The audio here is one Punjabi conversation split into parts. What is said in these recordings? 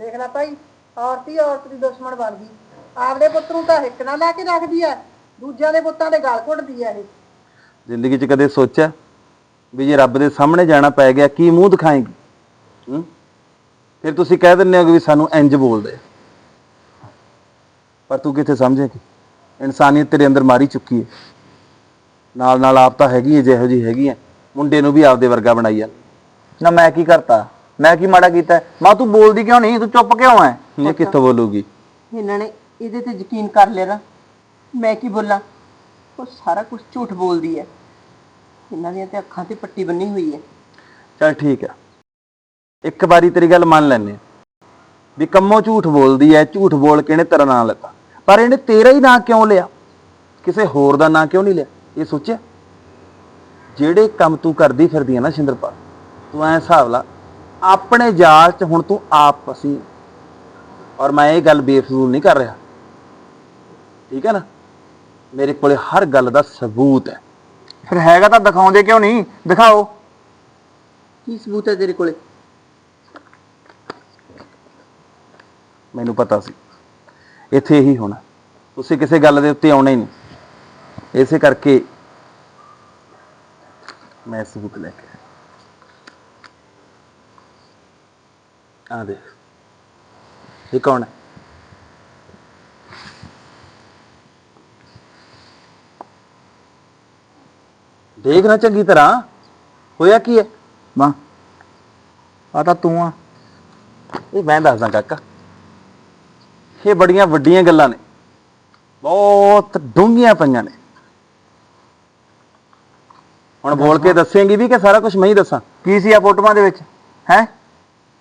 ਦੇਖ ਲੈ ਭਾਈ ਔਰਤ ਹੀ ਔਰਤ ਦੀ ਦੁਸ਼ਮਣ ਬਣ ਗਈ। ਆਪਦੇ ਪੁੱਤ ਨੂੰ ਤਾਂ ਹਿੱਕ ਨਾਲ ਲਾ ਕੇ ਰੱਖਦੀ ਐ ਦੂਜਿਆਂ ਦੇ ਪੁੱਤਾਂ ਦੇ ਗਲ ਘੁੱਟਦੀ ਐ ਇਹ। ਜ਼ਿੰਦਗੀ 'ਚ ਕਦੇ ਸੋਚਿਆ ਵੀ ਜੇ ਰੱਬ ਦੇ ਸਾਹਮਣੇ ਜਾਣਾ ਪੈ ਗਿਆ ਕੀ ਮੂੰਹ ਦਿਖਾਏਗੀ? ਹੂੰ? ਫਿਰ ਤੁਸੀਂ ਕਹਿ ਦਿੰਦੇ ਹੋ ਕਿ ਵੀ ਸਾਨੂੰ ਇੰਜ ਬੋਲਦੇ। ਪਰ ਤੂੰ ਕਿੱਥੇ ਸਮਝੇਗੀ ਇਨਸਾਨੀਅਤ ਤੇਰੇ ਅੰਦਰ ਮਾਰੀ ਚੁੱਕੀ ਹੈ ਨਾਲ ਨਾਲ ਆਪ ਤਾਂ ਹੈਗੀ ਹੈ ਜਿਹੋ ਜੀ ਹੈਗੀ ਹੈ ਮੁੰਡੇ ਨੂੰ ਵੀ ਆਪਦੇ ਵਰਗਾ ਬਣਾਈ ਜਾ ਨਾ ਮੈਂ ਕੀ ਕਰਤਾ? ਮੈਂ ਕੀ ਮਾੜਾ ਕੀਤਾ? ਹੈ? ਮਾਂ ਤੂੰ ਬੋਲਦੀ ਕਿਉਂ ਨਹੀਂ? ਤੂੰ ਚੁੱਪ ਕਿਉਂ ਹੈ ਇਹ ਕਿੱਥੋਂ ਬੋਲੂਗੀ? ਇਹਨਾਂ ਨੇ ਇਹਦੇ ਤੇ ਯਕੀਨ ਕਰ ਲਿਆ ਨਾ। ਮੈਂ ਕੀ ਬੋਲਾਂ? ਉਹ ਸਾਰਾ ਕੁਝ ਝੂਠ ਬੋਲਦੀ ਐ। ਇਹਨਾਂ ਦੀਆਂ ਤੇ ਅੱਖਾਂ ਤੇ ਪੱਟੀ ਬੰਨੀ ਹੋਈ ਐ। ਚਲ ਠੀਕ ਹੈ ਇੱਕ ਵਾਰੀ ਤੇਰੀ ਗੱਲ ਮੰਨ ਲੈਨੇ ਵੀ ਕੰਮੋ ਝੂਠ ਬੋਲਦੀ ਐ ਝੂਠ ਬੋਲ ਕੇ ਇਹਨੇ ਤੇਰਾ ਨਾਂ ਲਿੱਤਾ। ਪਰ ਇਹਨੇ ਤੇਰਾ ਹੀ ਨਾਂ ਕਿਉਂ ਲਿਆ? ਕਿਸੇ ਹੋਰ ਦਾ ਨਾਂ ਕਿਉਂ ਨਹੀਂ ਲਿਆ? ਇਹ ਸੋਚਿਆ? ਜਿਹੜੇ ਕੰਮ ਤੂੰ ਕਰਦੀ ਫਿਰਦੀ ਐ ਨਾ ਸ਼ਿੰਦਰਪਾਲ ਤੂੰ ਐ ਹਿਸਾਬ ਲਾ ਆਪਣੇ ਜਾਲ 'ਚ ਹੁਣ ਤੂੰ ਆਪ ਫਸੀ। ਹੈ। ਔਰ ਮੈਂ ਇਹ ਗੱਲ ਬੇਫਜ਼ੂਲ ਨਹੀਂ ਕਰ ਰਿਹਾ। ਠੀਕ ਹੈ ਨਾ? ਮੇਰੇ ਕੋਲੇ ਹਰ ਗੱਲ ਦਾ ਸਬੂਤ ਹੈ। ਫਿਰ ਹੈਗਾ ਤਾਂ ਦਿਖਾਉਂਦੇ ਕਿਉਂ ਨਹੀਂ? ਦਿਖਾਓ। ਕੀ ਸਬੂਤ ਹੈ ਤੇਰੇ ਕੋਲੇ? ਮੈਨੂੰ ਪਤਾ ਸੀ। ਇੱਥੇ ਇਹੀ ਹੋਣਾ। ਤੁਸੀਂ ਕਿਸੇ ਗੱਲ ਦੇ ਉੱਤੇ ਆਉਣਾ ਹੀ ਨਹੀਂ। ਇਸੇ ਕਰਕੇ ਮੈਂ ਸਬੂਤ ਲੈ ਕੇ ਆਇਆ। ਆ ਦੇਖ। ਇਹ ਕੌਣ ਹੈ? ਦੇਖ ਨਾ ਚੰਗੀ ਤਰ੍ਹਾਂ। ਹੋਇਆ ਕੀ ਹੈ? ਮਾਂ ਆ ਤਾਂ ਤੂੰ ਆ। ਇਹ ਮੈਂ ਦੱਸਦਾ ਕਾਕਾ। ਇਹ ਬੜੀਆਂ ਵੱਡੀਆਂ ਗੱਲਾਂ ਨੇ। ਬਹੁਤ ਡੂੰਘੀਆਂ ਪਈਆਂ ਨੇ। ਹੁਣ ਬੋਲ ਕੇ ਦੱਸੇਂਗੀ ਵੀ ਕਿ ਸਾਰਾ ਕੁਝ ਮੈਂ ਹੀ ਦੱਸਾਂ। ਕੀ ਸੀ ਆ ਫੋਟੋਆਂ ਦੇ ਵਿੱਚ? ਹੈ?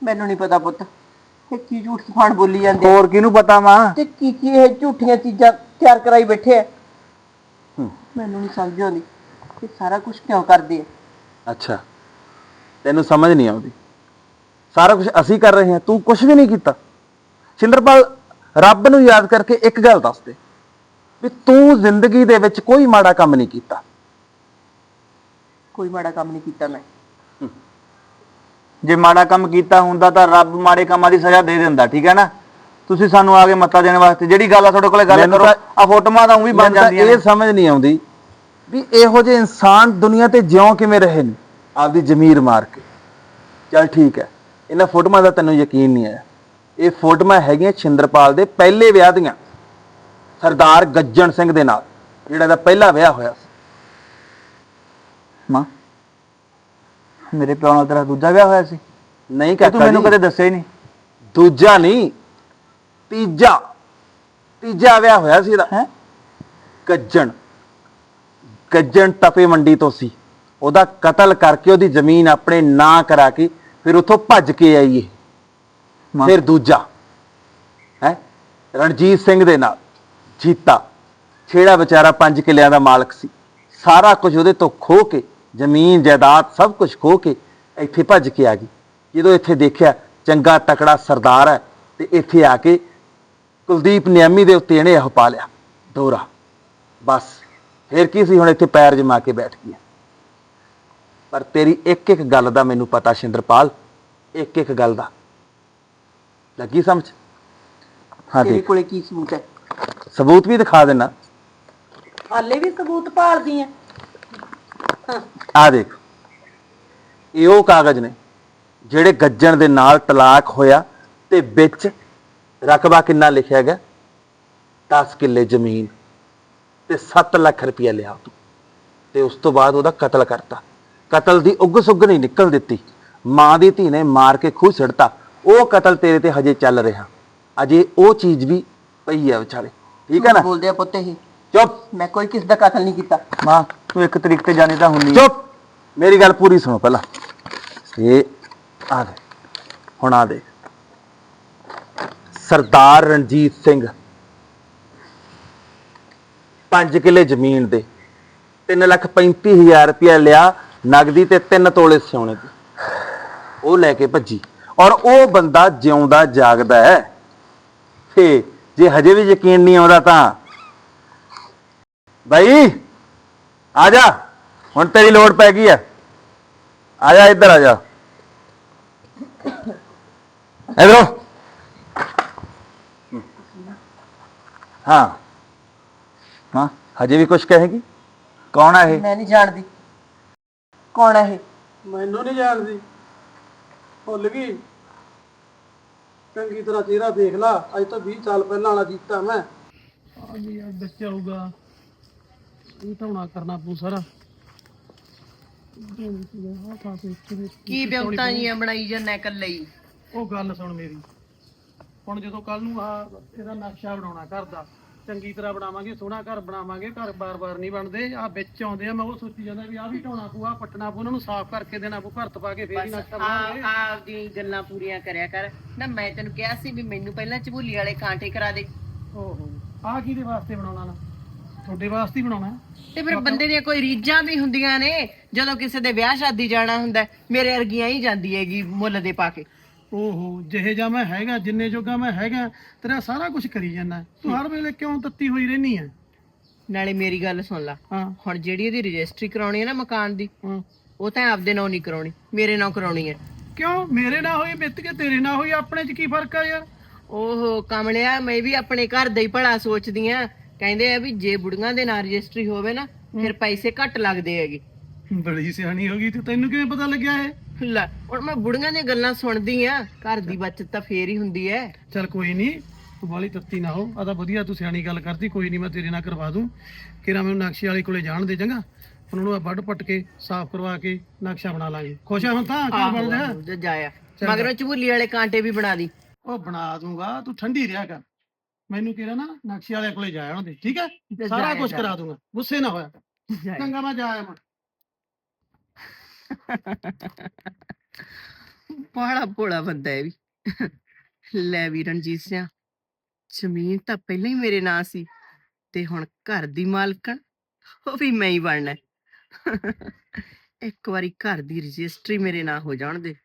ਮੈਨੂੰ ਨਹੀਂ ਪਤਾ ਪੁੱਤ। ਇਹ ਕੀ ਝੂਠ ਸਫਾਨ ਬੋਲੀ ਜਾਂਦੇ ਆ। ਹੋਰ ਕਿਹਨੂੰ ਪਤਾ ਮਾਂ? ਤੇ ਕੀ ਕੀ ਇਹ ਝੂਠੀਆਂ ਚੀਜ਼ਾਂ ਤਿਆਰ ਕਰਾਈ ਬੈਠੇ ਆ। ਮੈਨੂੰ ਨਹੀਂ ਸਮਝ ਆਉਂਦੀ ਇਹ ਸਾਰਾ ਕੁਝ ਕਿਉਂ ਕਰਦੇ ਆ। ਅੱਛਾ। ਤੈਨੂੰ ਸਮਝ ਨਹੀਂ ਆਉਂਦੀ। ਸਾਰਾ ਕੁਝ ਅਸੀਂ ਕਰ ਰਹੇ ਹਾਂ ਤੂੰ ਕੁਝ ਵੀ ਨਹੀਂ ਕੀਤਾ। ਸ਼ਿੰਦਰਪਾਲ ਰੱਬ ਨੂੰ ਯਾਦ ਕਰਕੇ ਇੱਕ ਗੱਲ ਦੱਸ ਦੇ। ਵੀ ਤੂੰ ਜ਼ਿੰਦਗੀ ਦੇ ਵਿੱਚ ਕੋਈ ਮਾੜਾ ਕੰਮ ਨਹੀਂ ਕੀਤਾ। ਕੋਈ ਮਾੜਾ ਕੰਮ ਨਹੀਂ ਕੀਤਾ ਮੈਂ। ਜੇ ਮਾੜਾ ਕੰਮ ਕੀਤਾ ਹੁੰਦਾ ਤਾਂ ਰੱਬ ਮਾੜੇ ਕੰਮਾਂ ਦੀ ਸਜ਼ਾ ਦੇ ਦਿੰਦਾ ਠੀਕ ਹੈ ਨਾ? ਤੁਸੀਂ ਸਾਨੂੰ ਆ ਕੇ ਮੱਤਾ ਦੇਣ ਵਾਸਤੇ ਜਿਹੜੀ ਗੱਲ ਆ ਤੁਹਾਡੇ ਕੋਲੇ ਗੱਲ ਮੈਨੂੰ ਕਰੋ। ਆ ਫੋਟੋਆਂ ਤਾਂ ਉਹੀ ਬਣ ਮੈਨੂੰ ਤਾਂ ਜਾਂਦੀਆਂ ਨੇ। ਇਹ ਸਮਝ ਨਹੀਂ ਆਉਂਦੀ ਵੀ ਇਹੋ ਜਿਹੇ ਇਨਸਾਨ ਦੁਨੀਆ ਤੇ ਜਿਉਂ ਕਿਵੇਂ ਰਹੇ ਨੇ? ਆਪਦੀ ਜ਼ਮੀਰ ਮਾਰ ਕੇ। ਚਲ ਠੀਕ ਹੈ ਇਹਨਾਂ ਫੋਟੋਆਂ ਦਾ ਤੈਨੂੰ ਯਕੀਨ ਨਹੀਂ ਆਇਆ। ਇਹ ਫੋਟੋਆਂ ਹੈਗੀਆਂ ਛਿੰਦਰਪਾਲ ਦੇ ਪਹਿਲੇ ਵਿਆਹ ਦੀਆਂ ਸਰਦਾਰ ਗੱਜਣ ਸਿੰਘ ਦੇ ਨਾਲ ਜਿਹੜਾ ਦਾ ਪਹਿਲਾ ਵਿਆਹ ਹੋਇਆ ਸੀ। ਮਾਂ ਮੇਰੇ ਪਿਓ ਨਾਲ ਤੇਰਾ ਦੂਜਾ ਵਿਆਹ ਹੋਇਆ ਸੀ। ਨਹੀਂ ਤੂੰ ਕਾਕਾ ਮੈਨੂੰ ਜੀ, ਕਦੇ ਦੱਸਿਆ ਹੀ ਨਹੀਂ। ਦੂਜਾ ਨਹੀਂ ਤੀਜਾ ਤੀਜਾ ਵਿਆਹ ਹੋਇਆ ਸੀ ਇਹਦਾ। ਹੈ? ਗੱਜਣ ਗੱਜਣ ਟਪੇ ਮੰਡੀ ਤੋਂ ਸੀ। ਉਹਦਾ ਕਤਲ ਕਰਕੇ ਉਹਦੀ ਜ਼ਮੀਨ ਆਪਣੇ ਨਾਂ ਕਰਾ ਕੇ ਫਿਰ ਉੱਥੋਂ ਭੱਜ ਕੇ ਆਈ ਇਹ ਮਾਂ। ਫਿਰ ਦੂਜਾ ਹੈ? ਰਣਜੀਤ ਸਿੰਘ ਦੇ ਨਾਲ ਜੀਤਾ। ਛੇੜਾ ਵਿਚਾਰਾ ਪੰਜ ਕਿੱਲਿਆਂ ਦਾ ਮਾਲਕ ਸੀ। ਸਾਰਾ ਕੁਝ ਉਹਦੇ ਤੋਂ ਖੋ ਕੇ ਜ਼ਮੀਨ ਜਾਇਦਾਦ ਸਭ ਕੁਝ ਖੋ ਕੇ ਇੱਥੇ ਭੱਜ ਕੇ ਆ ਗਈ। ਜਦੋਂ ਇੱਥੇ ਦੇਖਿਆ ਚੰਗਾ ਤਕੜਾ ਸਰਦਾਰ ਹੈ ਤੇ ਇੱਥੇ ਆ ਕੇ ਕੁਲਦੀਪ ਨਿਆਮੀ ਦੇ ਉੱਤੇ ਇਹਨੇ ਇਹ ਪਾ ਲਿਆ ਦੋਰਾ। ਬਸ ਫਿਰ ਕੀ ਸੀ ਹੁਣ ਇੱਥੇ ਪੈਰ ਜਮਾ ਕੇ ਬੈਠ ਗਈ ਪਰ ਤੇਰੀ ਇੱਕ ਇੱਕ ਗੱਲ ਦਾ ਮੈਨੂੰ ਪਤਾ ਸ਼ਿੰਦਰਪਾਲ ਇੱਕ ਇੱਕ ਗੱਲ ਦਾ। ਲੱਗੀ ਸਮਝ? ਹਾਂ ਤੇਰੇ ਦੇਖ। ਕੋਲੇ ਕੀ ਸਬੂਤ ਹੈ? ਸਬੂਤ ਵੀ ਦਿਖਾ ਦੇਣਾ ਹਾਲੇ ਵੀ ਸਬੂਤ ਭਾਲਦੀ ਐ ਆ ਦੇਖ। ਇਹ ਉਹ ਕਾਗਜ਼ ਨੇ ਜਿਹੜੇ ਗੱਜਣ ਦੇ ਨਾਲ ਤਲਾਕ ਹੋਇਆ ਤੇ ਵਿੱਚ ਰਕਬਾ ਕਿੰਨਾ ਲਿਖਿਆ ਗਿਆ? 10 ਕਿੱਲੇ ਜ਼ਮੀਨ ਤੇ 7 ਲੱਖ ਰੁਪਇਆ ਲਿਆ ਤੂੰ। ਤੇ ਉਸ ਤੋਂ ਬਾਅਦ ਉਹਦਾ ਕਤਲ ਕਰਤਾ। ਕਤਲ ਦੀ ਉੱਗ ਸੁੱਗ ਨਹੀਂ ਨਿਕਲ ਦਿੱਤੀ। ਮਾਂ ਦੀ ਧੀ ਨੇ ਮਾਰ ਕੇ ਖੂਹ ਛੱਡਤਾ ਉਹ ਕਤਲ ਤੇਰੇ ਤੇ ਹਜੇ ਚੱਲ ਰਿਹਾ। ਅਜੇ ਉਹ ਚੀਜ਼ ਵੀ ਪਈ ਹੈ ਵਿਚਾਲੇ ਠੀਕ ਹੈ ਨਾ? ਬੋਲਦੇ ਆ ਪੁੱਤ ਇਹ। ਚੁੱਪ। ਮੈਂ ਕੋਈ ਕਿਸ ਦਾ ਕਤਲ ਨਹੀਂ ਕੀਤਾ। ਮਾਂ। ਤੂੰ ਇੱਕ ਤਰੀਕ ਤੇ ਜਾਣੀ ਤਾਂ ਹੁੰਦੀ ਚੁੱਪ। ਮੇਰੀ ਗੱਲ ਪੂਰੀ ਸੁਣੋ ਪਹਿਲਾਂ। ਇਹ ਆ ਦੇ ਹੁਣ ਆ ਦੇ ਸਰਦਾਰ ਰਣਜੀਤ ਸਿੰਘ। ਪੰਜ ਕਿੱਲੇ ਜ਼ਮੀਨ ਦੇ। 3 ਲੱਖ 35 ਹਜ਼ਾਰ ਰੁਪਇਆ ਲਿਆ ਨਗਦੀ ਤੇ 3 ਤੋਲੇ ਸੋਨੇ ਦੀ। ਉਹ ਲੈ ਕੇ ਭੱਜੀ। ਔਰ ਉਹ ਬੰਦਾ ਜਿਉਂਦਾ, ਜਾਗਦਾ ਹੈ। ਤੇ ਜੇ ਹਜੇ ਵੀ ਯਕੀਨ ਨਹੀਂ ਆਉਂਦਾ ਤਾਂ। ਬਾਈ! ਆ ਜਾ ਹੁਣ ਤੇਰੀ ਲੋੜ ਪੈ ਗਈ ਆ। ਆ ਜਾ ਇੱਧਰ ਆ ਜਾ। ਇਧਰੋ। ਹਾਂ। ਹਾਂ ਹਜੇ ਵੀ ਕੁਝ ਕਹੇਗੀ? ਕੌਣ ਆ ਇਹ? ਮੈਂ ਨਹੀਂ ਜਾਣਦੀ। ਕੌਣ ਹੈ ਇਹ? ਮੈਨੂੰ ਨਹੀਂ ਜਾਣਦੀ। ਭੁੱਲ ਗਈ। ਚੰਗੀ ਤਰ੍ਹਾਂ ਚਿਹਰਾ ਦੇਖ ਲਾ। ਅੱਜ ਤੋਂ 20 ਸਾਲ ਪਹਿਲਾਂ ਵਾਲਾ ਜੀਤਾ ਮੈਂ। ਆ ਗਿਆ ਬਚਾਊਗਾ ਇਹ ਢਾਉਣਾ ਕਰਨਾ ਪੂ ਸਾਰਾ। ਕੀ ਬਿਉਂਤਾਂ ਜੀਆਂ ਬਣਾਈ ਜਾਂਦਾ ਇਕੱਲੇ ਹੀ? ਉਹ ਗੱਲ ਸੁਣ ਮੇਰੀ। ਹੁਣ ਜਦੋਂ ਕੱਲ ਨੂੰ ਆ ਇਹਦਾ ਨਕਸ਼ਾ ਬਣਾਉਣਾ ਘਰ ਦਾ ਚੰਗੀ ਤਰ੍ਹਾਂ ਬਣਾਵਾਂਗੇ ਸੋਹਣਾ ਘਰ ਬਣਾਵਾਂਗੇ ਘਰ ਬਾਰ-ਬਾਰ ਨਹੀਂ ਬਣਦੇ ਆ ਵਿੱਚ ਆਉਂਦੇ ਆ ਮੈਂ ਉਹ ਸੋਚੀ ਜਾਂਦਾ ਵੀ ਆ ਵੀ ਢਾਉਣਾ ਪੂ ਆ ਪੱਟਣਾ ਪੂ ਉਹਨਾਂ ਨੂੰ ਸਾਫ਼ ਕਰਕੇ ਦੇਣਾ ਪੂ ਘਰ ਪਾ ਕੇ ਫੇਰ ਹੀ ਨਕਸ਼ਾ ਬਣਾਵਾਂਗੇ। ਆਪਦੀ ਗੱਲਾਂ ਪੂਰੀਆਂ ਕਰਿਆ ਕਰ। ਨਾ ਮੈਂ ਤੈਨੂੰ ਕਿਹਾ ਸੀ ਵੀ ਮੈਨੂੰ ਪਹਿਲਾਂ ਚਬੂਲੀ ਵਾਲੇ ਕਾਂਟੇ ਕਰਾ ਦੇ। ਓਹੋ ਆ ਕਿਹਦੇ ਵਾਸਤੇ ਬਣਾਉਣਾ ਨਾ? ਤੁਹਾਡੇ ਵਾਸਤੇ ਹੀ ਬਣਾਉਣਾ? ਤੇ ਫਿਰ ਬੰਦੇ ਦੀਆਂ ਕੋਈ ਰੀਝਾਂ ਵੀ ਹੁੰਦੀਆਂ ਨੇ ਜਦੋਂ ਕਿਸੇ ਦੇ ਵਿਆਹ ਸ਼ਾਦੀ ਜਾਣਾ ਹੁੰਦਾ ਹੈ, ਮੇਰੇ ਅਰਗੀਆਂ ਹੀ ਜਾਂਦੀ ਹੈਗੀ ਮੁੱਲ ਦੇ ਪਾ ਕੇ। ਓਹੋ ਜਿਹੇ ਜਾ ਮੈਂ ਹੈਗਾ ਜਿੰਨੇ ਜੋਗਾ ਮੈਂ ਹੈਗਾ ਤੇਰਾ ਸਾਰਾ ਕੁਝ ਕਰੀ ਜਾਂਦਾ ਤੂੰ ਹਰ ਵੇਲੇ ਕਿਉਂ ਤੱਤੀ ਹੋਈ ਰਹਿਨੀ ਹੈ? ਨਾਲੇ ਮੇਰੀ ਗੱਲ ਸੁਣ ਲੈ। ਹਾਂ। ਹੁਣ ਜਿਹੜੀ ਇਹਦੀ ਰਜਿਸਟਰੀ ਕਰਾਉਣੀ ਹੈ ਨਾ ਮਕਾਨ ਦੀ ਹਾਂ। ਉਹ ਤਾਂ ਆਪਦੇ ਨਾਂ ਨਹੀਂ ਕਰਾਉਣੀ ਮੇਰੇ ਨਾਂ ਕਰਾਉਣੀ ਹੈ। ਕਿਉਂ? ਮੇਰੇ ਨਾਲ ਹੋਈ ਮਿੱਤ ਕੇ ਤੇਰੇ ਨਾਲ ਹੋਈ ਆਪਣੇ ਚ ਕੀ ਫ਼ਰਕ ਆ ਯਾਰ? ਓਹੋ ਕਮਲਿਆ ਮੈਂ ਵੀ ਆਪਣੇ ਘਰ ਦਾ ਹੀ ਭਲਾ ਸੋਚਦੀ ਆ ਕਹਿੰਦੇ ਆ ਵੀ ਜੇ ਬੁੜੀਆਂ ਦੇ ਨਾਂ ਰਜਿਸਟਰੀ ਹੋਵੇ ਨਾ ਫਿਰ ਪੈਸੇ ਘੱਟ ਲੱਗਦੇ ਹੈਗੇ। ਬੜੀ ਸਿਆਣੀ ਹੋ ਗਈ ਤੇ ਤੈਨੂੰ ਕਿਵੇਂ ਪਤਾ ਲੱਗਿਆ ਇਹ? ਲੈ ਹੁਣ ਮੈਂ ਬੁੜੀਆਂ ਦੀਆਂ ਗੱਲਾਂ ਸੁਣਦੀ ਆ ਘਰ ਦੀ ਬਚਤ ਤਾਂ ਫੇਰ ਹੀ ਹੁੰਦੀ ਹੈ ਚੱਲ ਕੋਈ ਨਹੀਂ ਤੂੰ ਬਾਲੀ ਤੱਤੀ ਨਾ ਹੋ ਆ ਤਾਂ ਵਧੀਆ ਤੂੰ ਸਿਆਣੀ ਗੱਲ ਕਰਦੀ ਕੋਈ ਨਹੀਂ ਮੈਂ ਤੇਰੇ ਨਾਲ ਕਰਵਾ ਦੂੰ। ਕਿਰਾ ਮੈਨੂੰ ਨਕਸ਼ੇ ਵਾਲੇ ਕੋਲੇ ਜਾਣ ਦੇ ਚੰਗਾ ਉਹਨਾਂ ਨੂੰ ਵੱਢ ਪੱਟ ਕੇ ਸਾਫ਼ ਕਰਵਾ ਕੇ ਨਕਸ਼ਾ ਬਣਾ ਲਾਂਗੇ। ਖੁਸ਼ ਆ ਹੁਣ ਤਾਂ ਕੀ ਬਣ ਰਿਹਾ ਜਾਇਆ ਮਗਰੋਂ ਚਬੂਲੀ ਵਾਲੇ ਕਾਂਟੇ ਵੀ ਬਣਾ ਦੀ। ਉਹ ਬਣਾ ਦੂੰਗਾ ਤੂੰ ਠੰਡੀ ਰਿਹਾ ਕਰ। ਮੈਨੂੰ ਕਿਹਾ ਨਾ ਨਕਸ਼ੇ ਵਾਲੇ ਕੋਲੇ ਜਾਇਆ ਉਹਨਾਂ ਦੇ ਠੀਕ ਹੈ ਸਾਰਾ ਕੁਝ। ਕਰਾ ਦੂੰਗਾ ਗੁੱਸੇ ਨਾ ਹੋਇਆ। ਚੰਗਾ ਮੈਂ ਜਾਇਆ ਮੈਂ ਬੜਾ ਭੋਲਾ ਬੰਦਾ ਹੈ ਵੀ ਲੈ ਵੀ ਰਣਜੀਤ ਸਿੰਘ ਜ਼ਮੀਨ ਤਾਂ ਪਹਿਲਾਂ ਹੀ ਮੇਰੇ ਨਾਂ ਸੀ ਤੇ ਹੁਣ ਘਰ ਦੀ ਮਾਲਕਣ ਉਹ ਵੀ ਮੈਂ ਹੀ ਬਣਨਾ ਹੈ। ਇੱਕ ਵਾਰੀ ਘਰ ਦੀ ਰਜਿਸਟਰੀ ਮੇਰੇ ਨਾਂ ਹੋ ਜਾਣ ਦੇ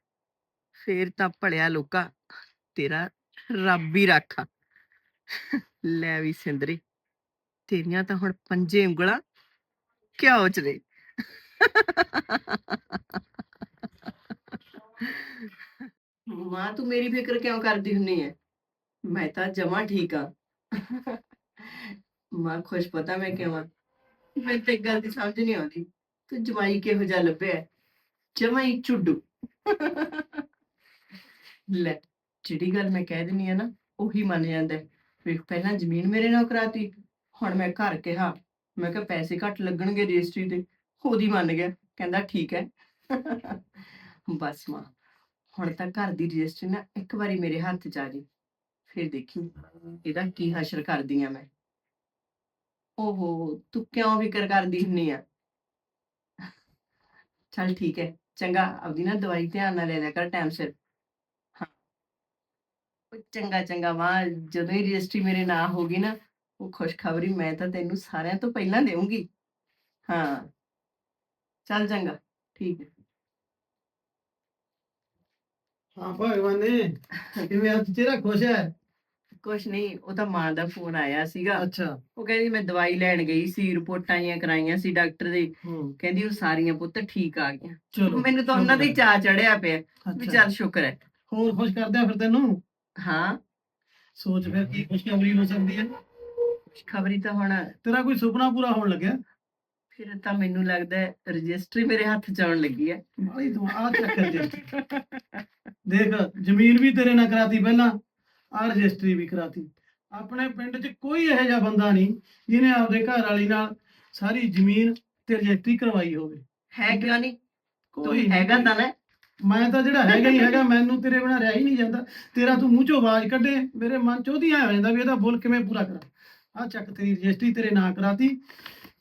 ਫੇਰ ਤਾਂ ਭਲਿਆ ਲੋਕਾ ਤੇਰਾ ਰੱਬ ਹੀ ਰਾਖਾ ਲੈ ਵੀ ਸਿੰਦਰੀ, ਤੇਰੀਆਂ ਤਾਂ ਹੁਣ ਪੰਜੇ ਉਂਗਲਾਂ ਕਿਉਂ ਚ ਨੇ। ਮਾਂ, ਤੂੰ ਮੇਰੀ ਫਿਕਰ ਕਿਉਂ ਕਰਦੀ ਹੁੰਨੀ ਹੈ ਮੈਂ ਤਾਂ ਜਮਾ ਠੀਕ ਆ। ਮਾਂ, ਖੁਸ਼ ਪਤਾ ਮੈਂ ਕਿਉਂ ਆ? ਮੈਨੂੰ ਤੇ ਇੱਕ ਗੱਲ ਦੀ ਸਮਝ ਨਹੀਂ ਆਉਂਦੀ। ਤੂੰ ਜਮਾਈ ਕਿਹੋ ਜਿਹਾ ਲੱਭਿਆ ਜਮਾਈ ਚੁੱਡੂ ਲੈ, ਜਿਹੜੀ ਗੱਲ ਮੈਂ ਕਹਿ ਦਿੰਨੀ ਆ ਨਾ, ਉਹੀ ਮੰਨ ਜਾਂਦਾ ਹੈ। ਵੇਖ, ਪਹਿਲਾਂ ਜ਼ਮੀਨ ਮੇਰੇ ਨਾਲ ਕਰਾਤੀ, ਹੁਣ ਮੈਂ ਘਰ ਕਿਹਾ, ਮੈਂ ਕਿਹਾ ਪੈਸੇ ਘੱਟ ਲੱਗਣਗੇ ਰਜਿਸਟਰੀ ਤੇ ਉਹਦੀ ਮੰਨ ਗਿਆ, ਕਹਿੰਦਾ ਠੀਕ ਹੈ। ਬਸ ਮਾਂ, ਹੁਣ ਤਾਂ ਘਰ ਦੀ ਰਜਿਸਟਰੀ ਨਾ ਇੱਕ ਵਾਰੀ ਮੇਰੇ ਹੱਥ 'ਚ ਆ ਜੀ ਫਿਰ ਦੇਖੀ ਇਹਦਾ ਕੀ ਹਸ਼ਰ ਕਰਦੀ ਆ ਮੈਂ। ਓਹੋ, ਤੂੰ ਕਿਉਂ ਫਿਕਰ ਕਰਦੀ ਹੁੰਨੀ ਆ? ਚੱਲ ਠੀਕ ਹੈ, ਚੰਗਾ, ਆਪਦੀ ਨਾ ਦਵਾਈ ਧਿਆਨ ਨਾਲ ਲੈ ਲਿਆ ਕਰ, ਟਾਈਮ ਸਿਰ। ਉਹ ਚੰਗਾ ਚੰਗਾ ਮਾਂ ਜਦੋਂ ਹੀ ਰਜਿਸਟਰੀ ਮੇਰੇ ਨਾਂ ਹੋ ਗਈ ਨਾ ਉਹ ਖੁਸ਼ਖਬਰੀ ਮੈਂ ਤਾਂ ਤੈਨੂੰ ਸਾਰਿਆਂ ਤੋਂ ਪਹਿਲਾਂ ਦੇਵਾਂਗੀ ਹਾਂ। ਚੱਲ ਚੰਗਾ ਠੀਕ ਹੈ। ਹਾਂ ਭਗਵਾਨੇ ਕਿਵੇਂ ਅੱਜ ਤੇਰਾ ਖੁਸ਼ ਹੈ? ਕੁਛ ਨਹੀਂ ਉਹ ਤਾਂ ਮਾਂ ਦਾ ਫੋਨ ਆਇਆ ਸੀਗਾ। ਅੱਛਾ। ਉਹ ਕਹਿੰਦੀ ਮੈਂ ਦਵਾਈ ਲੈਣ ਗਈ ਸੀ ਰਿਪੋਰਟਾਂ ਜੀਆਂ ਕਰਾਈਆਂ ਸੀ ਡਾਕਟਰ ਦੇ। ਹੂੰ। ਕਹਿੰਦੀ ਉਹ ਸਾਰੀਆਂ ਪੁੱਤ ਠੀਕ ਆ ਗਈਆਂ। ਚਲੋ ਮੈਨੂੰ ਤਾਂ ਉਹਨਾਂ ਦਾ ਹੀ। ਚਾਅ ਚੜਿਆ ਪਿਆ ਵੀ ਅੱਛਾ। ਚੱਲ ਸ਼ੁਕਰ ਹੈ। ਹੋਰ ਖੁਸ਼ ਕਰਦੇ ਆ ਫਿਰ ਤੈਨੂੰ? ਹਾਂ। ਸੋਚ ਫਿਰ ਕੀ ਖੁਸ਼ਖਬਰੀ ਹੋ ਸਕਦੀ ਹੈ? ਖਬਰੀ ਤਾਂ ਹੁਣ ਤੇਰਾ ਕੋਈ ਸੁਪਨਾ ਪੂਰਾ ਹੋਣ ਲੱਗਿਆ? ਫਿਰ ਤਾਂ ਮੈਨੂੰ ਲੱਗਦਾ ਹੈ ਰਜਿਸਟਰੀ ਮੇਰੇ ਹੱਥ ਚ ਆਉਣ ਲੱਗੀ ਹੈ। ਮਾਲੀ ਤੂੰ ਆ ਚੱਕਰ ਦੇ ਦੇਖ। ਜ਼ਮੀਨ ਵੀ ਤੇਰੇ ਨਾਲ ਕਰਾਤੀ ਪਹਿਲਾਂ ਆ ਰਜਿਸਟਰੀ ਵੀ ਕਰਾਤੀ। ਆਪਣੇ ਪਿੰਡ 'ਚ ਕੋਈ ਇਹੋ ਜਿਹਾ ਬੰਦਾ ਨਹੀਂ ਜਿਹਨੇ ਆਪਦੇ ਘਰ ਵਾਲੀ ਨਾਲ ਸਾਰੀ ਜ਼ਮੀਨ ਤੇ ਰਜਿਸਟਰੀ ਕਰਵਾਈ ਹੋਵੇ। ਹੈ ਕਿਉਂ ਨਹੀਂ? ਕੋਈ ਹੈਗਾ ਤਾਂ ਨਾ ਮੈਂ ਤਾਂ ਜਿਹੜਾ ਹੈਗਾ ਹੀ ਹੈਗਾ ਮੈਨੂੰ ਤੇਰੇ ਬਿਨਾਂ ਰਹਿ ਹੀ ਨਹੀਂ ਜਾਂਦਾ। ਤੇਰਾ ਤੂੰ ਮੂੰਹ ਚੋਂ ਆਵਾਜ਼ ਕੱਢੇ ਮੇਰੇ ਮਨ ਚ ਉਹਦੀ ਆ ਜਾਂਦਾ ਵੀ ਇਹਦਾ ਬੁੱਲ ਕਿਵੇਂ ਪੂਰਾ ਕਰਾਂ। ਆ ਚੱਕ ਤੇਰੀ ਰਜਿਸਟਰੀ ਤੇਰੇ ਨਾਂ ਕਰਾਤੀ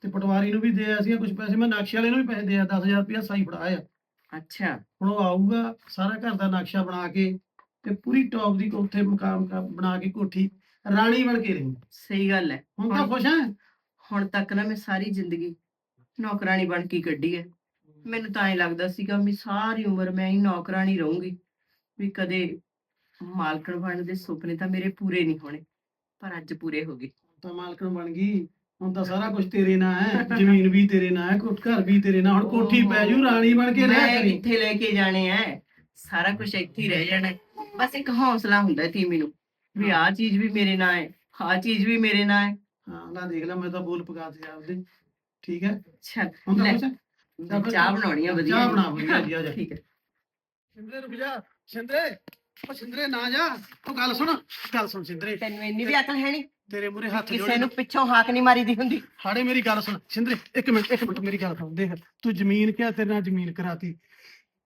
ਤੇ ਪਟਵਾਰੀ ਨੂੰ ਵੀ ਦੇ ਆਇਆ ਸੀ ਕੁਝ ਪੈਸੇ। ਮੈਂ ਨਕਸ਼ੇ ਵਾਲੇ ਨੂੰ ਵੀ ਪੈਸੇ ਦੇ ਆ 10000 ਰੁਪਇਆ ਸਾਈ ਫੜਾਇਆ। ਅੱਛਾ। ਹੁਣ ਉਹ ਆਊਗਾ ਸਾਰਾ ਘਰ ਦਾ ਨਕਸ਼ਾ ਬਣਾ ਕੇ ਤੇ ਪੂਰੀ ਟੌਪ ਦੀ ਉੱਥੇ ਮਕਾਮ ਬਣਾ ਕੇ ਕੋਠੀ ਰਾਣੀ ਬਣ ਕੇ ਰਹੀ। ਸਹੀ ਗੱਲ ਹੈ ਹੁਣ ਤਾਂ ਖੁਸ਼ ਹੈ ਹੁਣ ਤੱਕ ਨਾ ਮੈਂ ਸਾਰੀ ਜ਼ਿੰਦਗੀ ਨੌਕਰਾਨੀ ਬਣ ਕੇ ਕੱਢੀ ਹੈ ਮੈਨੂੰ ਤਾਂ ਐ ਲੱਗਦਾ ਸੀਗਾ ਵੀ ਸਾਰੀ ਉਮਰ ਮੈਂ ਹੀ ਨੌਕਰਾਨੀ ਰਹੂੰਗੀ। ਵੀ ਕਦੇ ਮਾਲਕਣ ਬਣਨ ਦੇ ਸੁਪਨੇ ਤਾਂ ਮੇਰੇ ਪੂਰੇ ਨਹੀਂ ਹੋਣੇ ਪਰ ਅੱਜ ਪੂਰੇ ਹੋ ਗਏ। ਤਾਂ ਮਾਲਕਣ ਬਣ ਗਈ ਹੁਣ ਤਾਂ ਸਾਰਾ ਕੁਝ ਤੇਰੇ ਨਾਂ ਹੈ ਜ਼ਮੀਨ ਵੀ ਤੇਰੇ ਨਾਂ ਹੈ ਕੋਠ ਘਰ ਵੀ ਤੇਰੇ ਨਾਂ ਹੁਣ ਕੋਠੀ ਪੈ ਜੂ ਰਾਣੀ ਬਣ ਕੇ ਰਹਿ ਮੈਂ ਕਰੀ। ਕਿੱਥੇ ਲੈ ਕੇ ਜਾਣੇ ਐ? ਸਾਰਾ ਕੁਝ ਇੱਥੇ ਹੀ ਰਹਿ ਜਾਣਾ। ਹੈ। ਬਸ ਇੱਕ ਹੌਸਲਾ ਹੁੰਦਾ ਤੀ ਮੈਨੂੰ ਵੀ ਆਹ ਚੀਜ਼ ਵੀ ਮੇਰੇ ਨਾਲ ਹੈ ਆ ਚੀਜ਼ ਵੀ ਮੇਰੇ ਨਾਲ ਹੈ। ਹਾਂ ਨਾ ਦੇਖ ਲੈ ਮੈਂ ਤਾਂ ਬੋਲ ਪਕਾ ਤੇ ਆਪਦੇ। ਠੀਕ ਹੈ? ਹੁਣ ਤਾਂ ਲੈ, ਕੁਛ ਚਾਹ ਬਣਾਉਣੀ ਆ ਵਧੀਆ। ਚਾਹ ਜੀ। ਬਣਾ ਵਧੀਆ ਜੀ ਆ ਜਾ। ਠੀਕ ਹੈ। ਸਿੰਦਰੇ ਰੁਕ ਜਾ। ਸਿੰਦਰੇ ਉਹ ਸਿੰਦਰੇ ਨਾ ਜਾ। ਉਹ ਗੱਲ ਸੁਣ ਗੱਲ ਸੁਣ ਸਿੰਦਰੇ। ਤੈਨੂੰ ਇੰਨੀ ਵੀ ਅਕਲ ਹੈ ਨਹੀਂ ਤੇਰੇ ਮੂਰੇ ਹੱਥ ਕਿਸੇ ਜੋੜੇ ਨੂੰ ਪਿੱਛੋਂ ਹਾਕ ਨਹੀਂ ਮਾਰੀਦੀ ਹੁੰਦੀ। ਹਾੜੇ ਮੇਰੀ ਗੱਲ ਸੁਣ। ਸਿੰਦਰੇ ਇੱਕ ਮਿੰਟ ਇੱਕ ਮਿੰਟ ਮੇਰੀ ਗੱਲ ਸੁਣ। ਦੇਖ ਤੂੰ ਜ਼ਮੀਨ ਕਿਆ ਤੇਰੇ ਨਾਲ ਜ਼ਮੀਨ ਕਰਾਤੀ।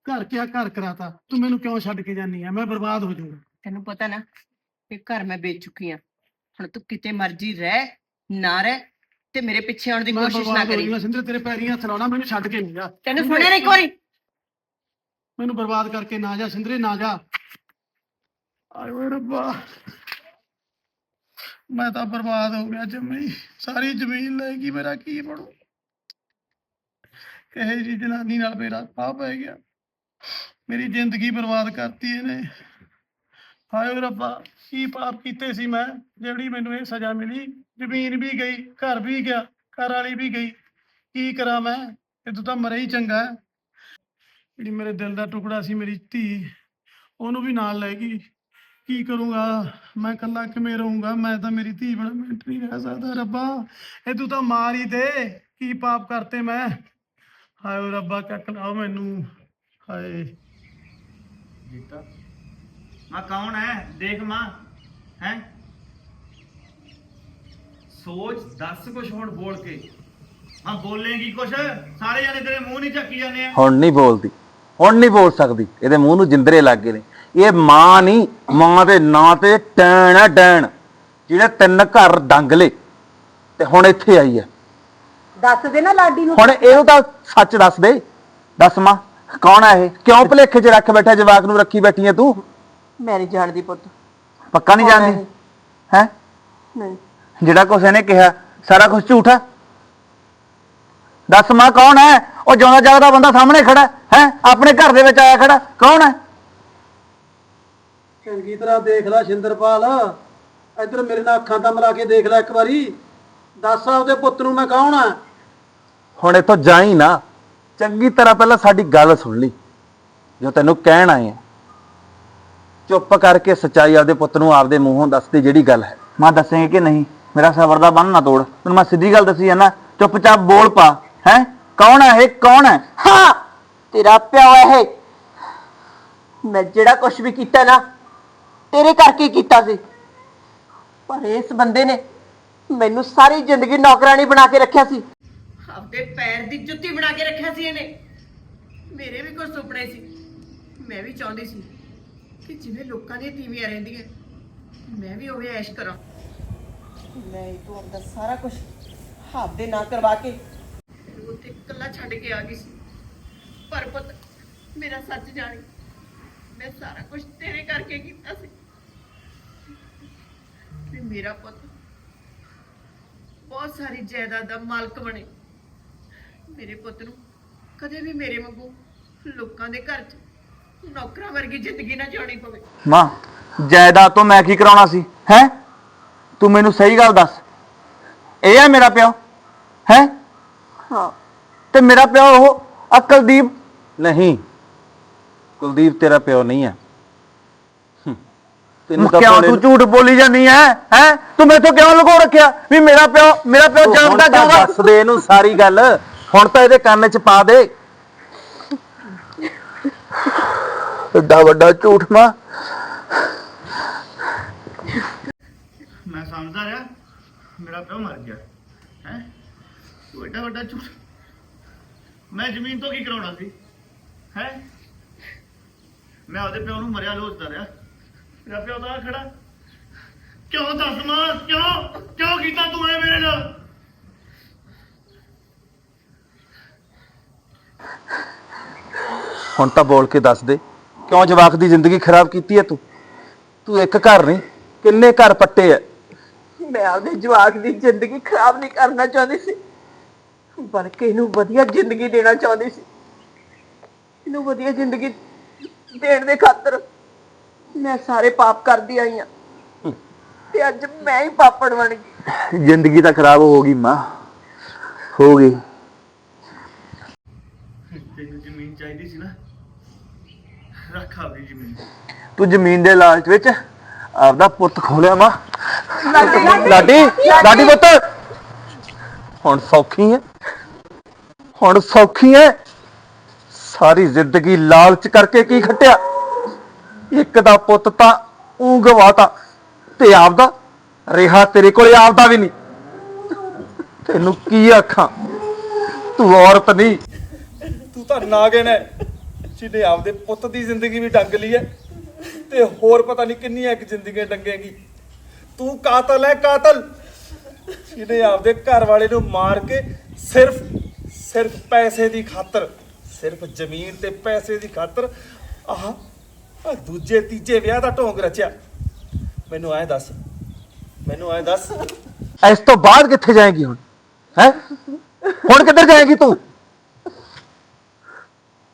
ਘਰ ਕਿਆ ਘਰ ਕਰਾਤਾ। ਤੂੰ ਮੈਨੂੰ ਕਿਉਂ ਛੱਡ ਕੇ ਜਾਨੀ ਆ? ਮੈਂ ਬਰਬਾਦ ਹੋ ਜਾਊਂਗਾ। ਤੈਨੂੰ ਪਤਾ ਨਾ ਇਹ ਘਰ ਮੈਂ ਵੇਚ ਚੁੱਕੀ ਆ। ਹੁਣ ਤੂੰ ਕਿਤੇ ਮਰਜ਼ੀ ਰਹਿ ਨਾ ਰਹਿ ਤੇ ਮੇਰੇ ਪਿੱਛੇ ਆਉਣ ਦੀ ਮੈਂ ਕੋਸ਼ਿਸ਼ ਨਾ ਬਰਬਾਦ ਹੋ ਕਰੀ। ਜਾਊਂਗਾ ਸਿੰਦਰੇ ਤੇਰੇ ਪੈਰੀਂ ਹੱਥ ਲਾਉਣਾ ਮੈਨੂੰ ਛੱਡ ਕੇ ਨਹੀਂ ਜਾ। ਤੈਨੂੰ ਸੁਣਿਆ ਨਹੀਂ ਕੋਈ ਮੈਨੂੰ ਬਰਬਾਦ ਕਰਕੇ ਨਾ ਜਾ ਸਿੰਦਰੇ ਨਾ ਜਾ। ਆਏ ਓਏ ਰੱਬਾ। ਮੈਂ ਤਾਂ ਬਰਬਾਦ ਹੋ ਗਿਆ ਜੰਮੀ। ਸਾਰੀ ਜ਼ਮੀਨ ਲੈ ਗਈ ਮੇਰਾ ਕੀ ਬਣੂ? ਕਹੇ ਜੀ ਜਨਾਨੀ ਨਾਲ ਮੇਰਾ ਪਾ ਪੈ ਗਿਆ। ਮੇਰੀ ਜ਼ਿੰਦਗੀ ਬਰਬਾਦ ਕਰਤੀ ਇਹਨੇ। ਹਾਏ ਓਏ ਰੱਬਾ, ਕੀ ਪਾਪ ਕੀਤੇ ਸੀ ਮੈਂ, ਜਿਹੜੀ ਮੈਨੂੰ ਇਹ ਸਜ਼ਾ ਮਿਲੀ? ਜ਼ਮੀਨ ਵੀ ਗਈ, ਘਰ ਵੀ ਗਿਆ, ਘਰ ਵਾਲੀ ਵੀ ਗਈ। ਕੀ ਕਰਾਂ ਮੈਂ? ਇਹ ਤੋਂ ਤਾਂ ਮਰੇ ਹੀ ਚੰਗਾ ਹੈ। ਜਿਹੜੀ ਮੇਰੇ ਦਿਲ ਦਾ ਟੁਕੜਾ ਸੀ, ਮੇਰੀ ਧੀ, ਉਹਨੂੰ ਵੀ ਨਾਲ ਲੈ ਗਈ। ਕੀ ਕਰੂੰਗਾ? ਮੈਂ ਇਕੱਲਾ ਕਿਵੇਂ ਰਹੂੰਗਾ? ਮੈਂ ਤਾਂ ਮੇਰੀ ਧੀ ਬਣਾ ਮਿੰਟ ਨਹੀਂ ਰਹਿ ਸਕਦਾ, ਰੱਬਾ। ਇਹ ਤੂੰ ਤਾਂ ਮਾਰ ਹੀ ਦੇ। ਕੀ ਪਾਪ ਕਰਤੇ ਮੈਂ? ਹਾਏ ਓ ਰੱਬਾ, ਚੱਕ ਲਾਓ ਮੈਨੂੰ। ਹਾਏ। ਜੀਤਾ। ਮਾਂ ਕੌਣ ਹੈ? ਦੇਖ ਮਾਂ ਹੈ? ਸੋਚ ਦੱਸ ਕੁਛ ਹੁਣ ਬੋਲ ਕੇ। ਹਾਂ ਬੋਲੇਗੀ ਕੁਛ? ਸਾਰੇ ਜਾਨੇ ਤੇਰੇ ਮੂੰਹ ਨਹੀਂ ਚੱਕੀ ਜਾਂਦੇ ਆ। ਹੁਣ ਨਹੀਂ ਬੋਲਦੀ। ਹੁਣ ਨਹੀਂ ਬੋਲ ਸਕਦੀ। ਇਹਦੇ ਮੂੰਹ ਨੂੰ ਜਿੰਦਰੇ ਲੱਗ ਗਏ ਨੇ। ਇਹ ਮਾਂ ਨਹੀਂ ਮਾਂ ਦੇ ਨਾਂ ਤੇ ਟੈਣ ਹੈ ਡੈਣ ਜਿਹੜੇ ਤਿੰਨ ਘਰ ਡੰਗ ਲੇ ਤੇ ਹੁਣ ਇੱਥੇ ਆਈ ਹੈ। ਦੱਸ ਦੇ ਨਾ ਲਾਡੀ ਨੂੰ। ਹੁਣ ਇਹਨੂੰ ਤਾਂ ਸੱਚ ਦੱਸ ਦੇ। ਦੱਸ ਮਾਂ ਕੌਣ ਹੈ ਇਹ? ਕਿਉਂ ਭਲੇਖੇ 'ਚ ਰੱਖ ਬੈਠਾ ਜਵਾਕ ਨੂੰ ਰੱਖੀ ਬੈਠੀ ਹੈ ਤੂੰ? ਮੈਂ ਨਹੀਂ ਜਾਣਦੀ ਪੁੱਤ। ਪੱਕਾ ਨਹੀਂ ਜਾਣਦੀ? ਹੈ? ਹੈ? ਨਹੀਂ। ਜਿਹੜਾ ਕੁਛ ਇਹਨੇ ਕਿਹਾ ਸਾਰਾ ਕੁਝ ਝੂਠਾ? ਦੱਸ ਮਾਂ ਕੌਣ ਹੈ? ਉਹ ਜਿਉਂਦਾ ਜਾਗਦਾ ਬੰਦਾ ਸਾਹਮਣੇ ਖੜਾ ਹੈ ਆਪਣੇ ਘਰ ਦੇ ਵਿੱਚ ਆਇਆ ਖੜਾ ਕੌਣ ਹੈ? ਚੰਗੀ ਤਰ੍ਹਾਂ ਦੇਖ ਲੈ ਸ਼ਿੰਦਰਪਾਲ। ਇੱਧਰ ਮੇਰੇ ਨਾਲ ਅੱਖਾਂ ਤਾਂ ਮਿਲਾ ਕੇ ਦੇਖ ਲੈ ਇੱਕ ਵਾਰੀ। ਦੱਸ ਆਪਦੇ ਪੁੱਤ ਨੂੰ ਮੈਂ ਕੌਣ ਆ ਹੁਣ ਇੱਥੋਂ ਜਾਈ ਨਾ। ਚੰਗੀ ਤਰ੍ਹਾਂ ਪਹਿਲਾਂ ਸਾਡੀ ਗੱਲ ਸੁਣ ਲਈ। ਜੋ ਤੈਨੂੰ ਕਹਿਣ ਆਏ ਆ। ਚੁੱਪ ਕਰਕੇ ਸੱਚਾਈ ਆਪਦੇ ਪੁੱਤ ਨੂੰ ਆਪਦੇ ਮੂੰਹੋਂ ਦੱਸਦੀ ਜਿਹੜੀ ਗੱਲ ਹੈ। ਮਾਂ, ਦੱਸੇਂਗੇ ਕਿ ਨਹੀਂ? ਮੇਰਾ ਸਬਰ ਦਾ ਬੰਨ ਨਾ ਤੋੜ। ਤੈਨੂੰ ਮੈਂ ਸਿੱਧੀ ਗੱਲ ਦੱਸੀ ਹੈ ਨਾ, ਚੁੱਪਚਾਪ ਬੋਲ ਪਾ, ਹੈ? ਕੌਣ ਹੈ ਇਹ? ਕੌਣ ਹੈ? ਹਾਂ! ਤੇਰਾ ਪਿਓ ਇਹ। ਮੈਂ ਜਿਹੜਾ ਕੁਝ ਵੀ ਕੀਤਾ ਨਾ, ਤੇਰੇ ਕਰਕੇ ਕੀਤਾ ਸੀ। ਪਰ ਇਸ ਬੰਦੇ ਨੇ ਮੈਨੂੰ ਸਾਰੀ ਜ਼ਿੰਦਗੀ ਨੌਕਰਾਨੀ ਬਣਾ ਕੇ ਰੱਖਿਆ ਸੀ। ਆਪਦੇ ਪੈਰ ਦੀ ਜੁੱਤੀ ਬਣਾ ਕੇ ਰੱਖਿਆ ਸੀ ਇਹਨੇ। ਮੇਰੇ ਵੀ ਕੁਝ ਸੁਪਨੇ ਸੀ। ਮੈਂ ਵੀ ਚਾਹੁੰਦੀ ਸੀ ਕਿ ਜਿਵੇਂ ਲੋਕਾਂ ਦੀਆਂ ਤੀਵੀਆਂ ਰਹਿੰਦੀਆਂ। ਮੈਂ ਵੀ ਉਹ ਐਸ਼ ਕਰਾਂ। ਮੈਂ ਤੋਂ ਆਪਦਾ ਸਾਰਾ ਕੁਝ ਹੱਥ ਦੇ ਨਾ ਕਰਵਾ ਕੇ ਉੱਥੇ ਇਕੱਲਾ ਛੱਡ ਕੇ ਆ ਗਈ ਸੀ। ਪਰ ਪੁੱਤ ਮੇਰਾ ਸੱਚ ਜਾਣੀ ਮੈਂ ਸਾਰਾ ਕੁਝ ਤੇਰੇ ਕਰਕੇ ਕੀਤਾ ਸੀ। ਵੀ ਮੇਰਾ ਪੁੱਤ ਬਹੁਤ ਸਾਰੀ ਜਾਇਦਾਦ ਦਾ ਮਾਲਕ ਬਣੇ। ਮੇਰੇ ਪੁੱਤ ਨੂੰ ਕਦੇ ਵੀ ਮੇਰੇ ਵਾਂਗੂ ਲੋਕਾਂ ਦੇ ਘਰ 'ਚ ਨੌਕਰਾਂ ਵਰਗੀ ਜ਼ਿੰਦਗੀ ਨਾ ਜਿਉਣੀ ਪਵੇ। ਮਾਂ ਜਾਇਦਾਦ ਤੋਂ ਮੈਂ ਕੀ ਕਰਾਉਣਾ ਸੀ? ਹੈ? ਤੂੰ ਮੈਨੂੰ ਸਹੀ ਗੱਲ ਦੱਸ। ਇਹ ਹੈ ਮੇਰਾ ਪਿਓ? ਹੈ? ਹਾਂ। ਤੇ ਮੇਰਾ ਪਿਓ ਉਹ ਅਕਲਦੀਪ? ਨਹੀਂ। ਕੁਲਦੀਪ ਤੇਰਾ ਪਿਓ ਨਹੀਂ ਹੈ। ਤੈਨੂੰ ਤਾਂ ਕਿਉਂ ਤੂੰ ਝੂਠ ਬੋਲੀ ਜਾਂਦੀ ਹੈ? ਹੈ? ਤੂੰ ਮੈਥੋਂ ਕਿਉਂ ਲੁਕੋ ਰੱਖਿਆ? ਵੀ ਮੇਰਾ ਪਿਓ ਮੇਰਾ ਪਿਓ ਜਾਣਦਾ ਜਾਵਾ ਦੱਸ ਦੇ ਇਹਨੂੰ ਸਾਰੀ ਗੱਲ। ਹੁਣ ਤਾਂ ਇਹਦੇ ਕੰਨ 'ਚ ਪਾ ਦੇ। ਏਡਾ ਵੱਡਾ ਝੂਠ ਮਾਂ। ਮੈਂ ਸਮਝਦਾ ਰਿਹਾ ਮੇਰਾ ਪਿਓ ਮਰ ਗਿਆ ਹੈ? ਤੂੰ ਏਡਾ ਵੱਡਾ ਝੂਠ। ਮੈਂ ਜ਼ਮੀਨ ਤੋਂ ਕੀ ਕਰਾਉਣਾ ਸੀ ਹੈ? ਮੈਂ ਉਹਦੇ ਪਿਓ ਨੂੰ ਮਰਿਆ ਲੋਚਦਾ ਰਿਹਾ। ਮੇਰਾ ਪਿਓ ਤਾਂ ਖੜਾ। ਕਿਉਂ ਦੱਸ ਮਾਂ ਕਿਉਂ ਕਿਉਂ ਕੀਤਾ ਤੂੰ ਐ ਮੇਰੇ ਨਾਲ? ਹੁਣ ਤਾਂ ਬੋਲ ਕੇ ਦੱਸ ਦੇ। ਕਿਉਂ ਜਵਾਕ ਦੀ ਜ਼ਿੰਦਗੀ ਖਰਾਬ ਕੀਤੀ ਹੈ ਤੂੰ? ਤੂੰ ਇੱਕ ਘਰ ਨਹੀਂ ਕਿੰਨੇ ਘਰ ਪੱਟੇ ਐ? ਮੈਂ ਆਪਦੇ ਜਵਾਕ ਦੀ ਜ਼ਿੰਦਗੀ ਖਰਾਬ ਨਹੀਂ ਕਰਨਾ ਚਾਹੁੰਦੀ ਸੀ। ਬਲਕਿ ਇਹਨੂੰ ਵਧੀਆ ਜ਼ਿੰਦਗੀ ਦੇਣਾ ਚਾਹੁੰਦੀ ਸੀ। ਇਹਨੂੰ ਵਧੀਆ ਜ਼ਿੰਦਗੀ ਦੇਣ ਦੇ ਖਾਤਰ ਮੈਂ ਸਾਰੇ ਪਾਪ ਕਰਦੀ ਆਈ ਆ। ਤੇ ਅੱਜ ਮੈਂ ਹੀ ਪਾਪੜ ਬਣ ਗਈ। ਜ਼ਿੰਦਗੀ ਤਾਂ ਖਰਾਬ ਹੋ ਗਈ ਮਾਂ। ਹੋ ਗਈ। ਤੈਨੂੰ ਜ਼ਮੀਨ ਚਾਹੀਦੀ ਸੀ ਨਾ। ਰੱਖ ਆਪਦੀ ਜ਼ਮੀਨ। ਤੂੰ ਜ਼ਮੀਨ ਦੇ ਲਾਲਚ ਵਿੱਚ ਆਪਦਾ ਪੁੱਤ ਖੋਲਿਆ ਮਾਂ। ਲਾਡੀ ਲਾਡੀ ਪੁੱਤ। ਹੁਣ ਸੌਖੀ ਹੈ ਹੁਣ ਸੌਖੀ ਹੈ ਸਾਰੀ ਜ਼ਿੰਦਗੀ ਲਾਲਚ ਕਰਕੇ ਕੀ ਖੱਟਿਆ? ਇੱਕ ਦਾ ਪੁੱਤ ਤਾਂ ਊਂ ਗਵਾਤਾ ਤੇ ਆਪਦਾ ਰਿਹਾ ਤੇਰੇ ਕੋਲੇ ਆਪਦਾ ਵੀ ਨਹੀਂ। ਤੈਨੂੰ ਕੀ ਆਖਾਂ? ਤੂੰ ਔਰਤ ਨਹੀਂ। ਤੂੰ ਤਾਂ ਨਾਗਨ ਹੈ ਜਿਹਨੇ ਆਪਦੇ ਪੁੱਤ ਦੀ ਜ਼ਿੰਦਗੀ ਵੀ ਡੰਗ ਲਈ ਹੈ ਤੇ ਹੋਰ ਪਤਾ ਨਹੀਂ ਕਿੰਨੀਆਂ ਇੱਕ ਜ਼ਿੰਦਗੀਆਂ ਡੰਗੇਗੀ। ਤੂੰ ਕਾਤਲ ਹੈ, ਕਾਤਲ। ਜਿਹਨੇ ਆਪਦੇ ਘਰ ਵਾਲੇ ਨੂੰ ਮਾਰ ਕੇ ਸਿਰਫ ਸਿਰਫ ਪੈਸੇ ਦੀ ਖਾਤਰ, ਸਿਰਫ ਜ਼ਮੀਨ ਤੇ ਪੈਸੇ ਦੀ ਖਾਤਰ ਆਹ ਆਹ ਦੂਜੇ, ਤੀਜੇ ਵਿਆਹ ਦਾ ਢੋਂਗ ਰਚਿਆ। ਮੈਨੂੰ ਐਂ ਦੱਸ, ਮੈਨੂੰ ਐਂ ਦੱਸ। ਇਸ ਤੋਂ ਬਾਅਦ ਕਿੱਥੇ ਜਾਏਗੀ ਹੁਣ? ਹੈ? ਹੁਣ ਕਿੱਧਰ ਜਾਏਗੀ ਤੂੰ?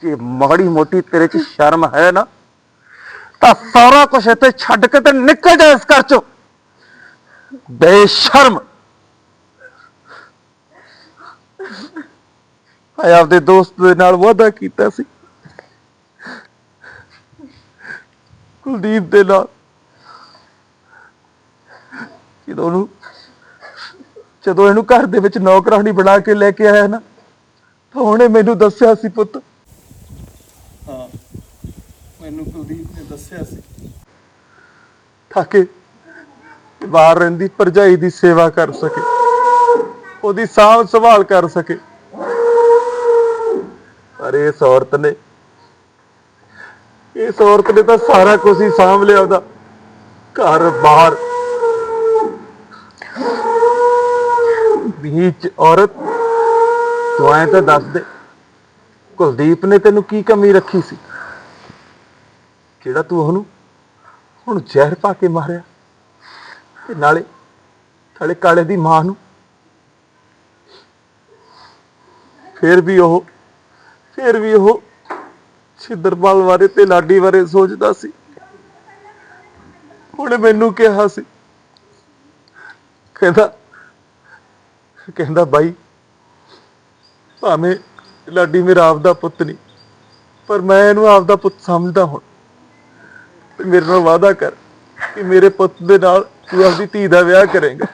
ਜੇ ਮਾੜੀ ਮੋਟੀ ਤੇਰੇ 'ਚ ਸ਼ਰਮ ਹੈ ਨਾ? ਤਾਂ ਸਾਰਾ ਕੁਝ ਇੱਥੇ ਛੱਡ ਕੇ ਤੇ ਨਿਕਲ ਜਾ ਇਸ ਘਰ 'ਚੋਂ। ਬੇਸ਼ਰਮ। ਆਏ ਆਪਦੇ ਦੋਸਤ ਦੇ ਨਾਲ ਵਾਅਦਾ ਕੀਤਾ ਸੀ। ਕੁਲਦੀਪ ਦੇ ਨਾਲ। ਜਦੋਂ ਉਹਨੂੰ ਜਦੋਂ ਇਹਨੂੰ ਘਰ ਦੇ ਵਿੱਚ ਨੌਕਰਾਨੀ ਬਣਾ ਕੇ ਲੈ ਕੇ ਆਇਆ ਨਾ, ਤਾਂ ਉਹਨੇ ਮੈਨੂੰ ਦੱਸਿਆ ਸੀ ਪੁੱਤ ਮੈਨੂੰ ਕੁਲਦੀਪ ਨੇ ਦੱਸਿਆ ਸੀ। ਤਾਂ ਬਾਹਰ ਰਹਿੰਦੀ ਭਰਜਾਈ ਦੀ ਸੇਵਾ ਕਰ ਸਕੇ। ਉਹਦੀ ਸਾਂਭ ਸੰਭਾਲ ਕਰ ਸਕੇ। ਪਰ ਇਸ ਔਰਤ ਨੇ, ਇਸ ਔਰਤ ਨੇ ਤਾਂ ਸਾਰਾ ਕੁਝ ਹੀ ਸਾਂਭ ਲਿਆ ਉਹਦਾ। ਘਰ ਬਾਹਰ। ਵਿੱਚ ਔਰਤ, ਤੂੰ ਐਂ ਤਾਂ ਦੱਸ ਦੇ, ਕੁਲਦੀਪ ਨੇ ਤੈਨੂੰ ਕੀ ਕਮੀ ਰੱਖੀ ਸੀ? ਜਿਹੜਾ ਤੂੰ ਉਹਨੂੰ? ਹੁਣ ਜ਼ਹਿਰ ਪਾ ਕੇ ਮਾਰਿਆ। ਤੇ ਨਾਲੇ ਨਾਲੇ ਕਾਲੇ ਦੀ ਮਾਂ ਨੂੰ। ਫਿਰ ਵੀ ਉਹ, ਫਿਰ ਵੀ ਉਹ ਛਿੱਦਰਪਾਲ ਬਾਰੇ ਤੇ ਲਾਡੀ ਬਾਰੇ ਸੋਚਦਾ ਸੀ। ਉਹਨੇ ਮੈਨੂੰ ਕਿਹਾ ਸੀ। ਕਹਿੰਦਾ ਕਹਿੰਦਾ ਬਾਈ, ਭਾਵੇਂ ਲਾਡੀ ਮੇਰਾ ਆਪਦਾ ਪੁੱਤ ਨਹੀਂ, ਪਰ ਮੈਂ ਇਹਨੂੰ ਆਪਦਾ ਪੁੱਤ ਸਮਝਦਾ ਹੁਣ। ਤੇ ਮੇਰੇ ਨਾਲ ਵਾਅਦਾ ਕਰ ਕਿ ਮੇਰੇ ਪੁੱਤ ਦੇ ਨਾਲ ਤੂੰ ਆਪਦੀ ਧੀ ਦਾ ਵਿਆਹ ਕਰੇਂਗਾ।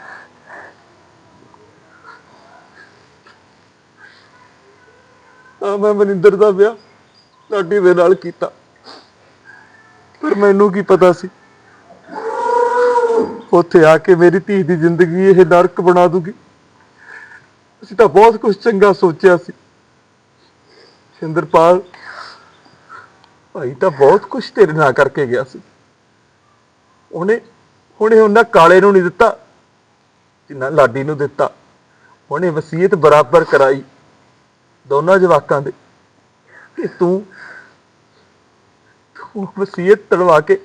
ਆ ਮੈਂ ਮਨਿੰਦਰ ਦਾ ਵਿਆਹ ਲਾਡੀ ਦੇ ਨਾਲ ਕੀਤਾ। ਪਰ ਮੈਨੂੰ ਕੀ ਪਤਾ ਸੀ? ਉੱਥੇ ਆ ਕੇ ਮੇਰੀ ਧੀ ਦੀ ਜ਼ਿੰਦਗੀ ਇਹ ਨਰਕ ਬਣਾ ਦੂਗੀ। ਅਸੀਂ ਤਾਂ ਬਹੁਤ ਕੁਝ ਚੰਗਾ ਸੋਚਿਆ ਸੀ। ਸਿੰਦਰਪਾਲ ਭਾਈ ਤਾਂ ਬਹੁਤ ਕੁਝ ਤੇਰੇ ਨਾਲ ਕਰਕੇ ਗਿਆ ਸੀ। ਉਹਨੇ ਹੁਣੇ ਉਹਨਾਂ ਕਾਲੇ ਨੂੰ ਨਹੀਂ ਦਿੱਤਾ, ਜਿੰਨਾ ਲਾਡੀ ਨੂੰ ਦਿੱਤਾ। ਉਹਨੇ ਵਸੀਅਤ ਬਰਾਬਰ ਕਰਾਈ ਦੋਨਾਂ ਜਵਾਕਾਂ ਦੇ। ਕਿ ਤੂੰ ਤੂੰ ਵਸੀਅਤ ਤੜਵਾ ਕੇ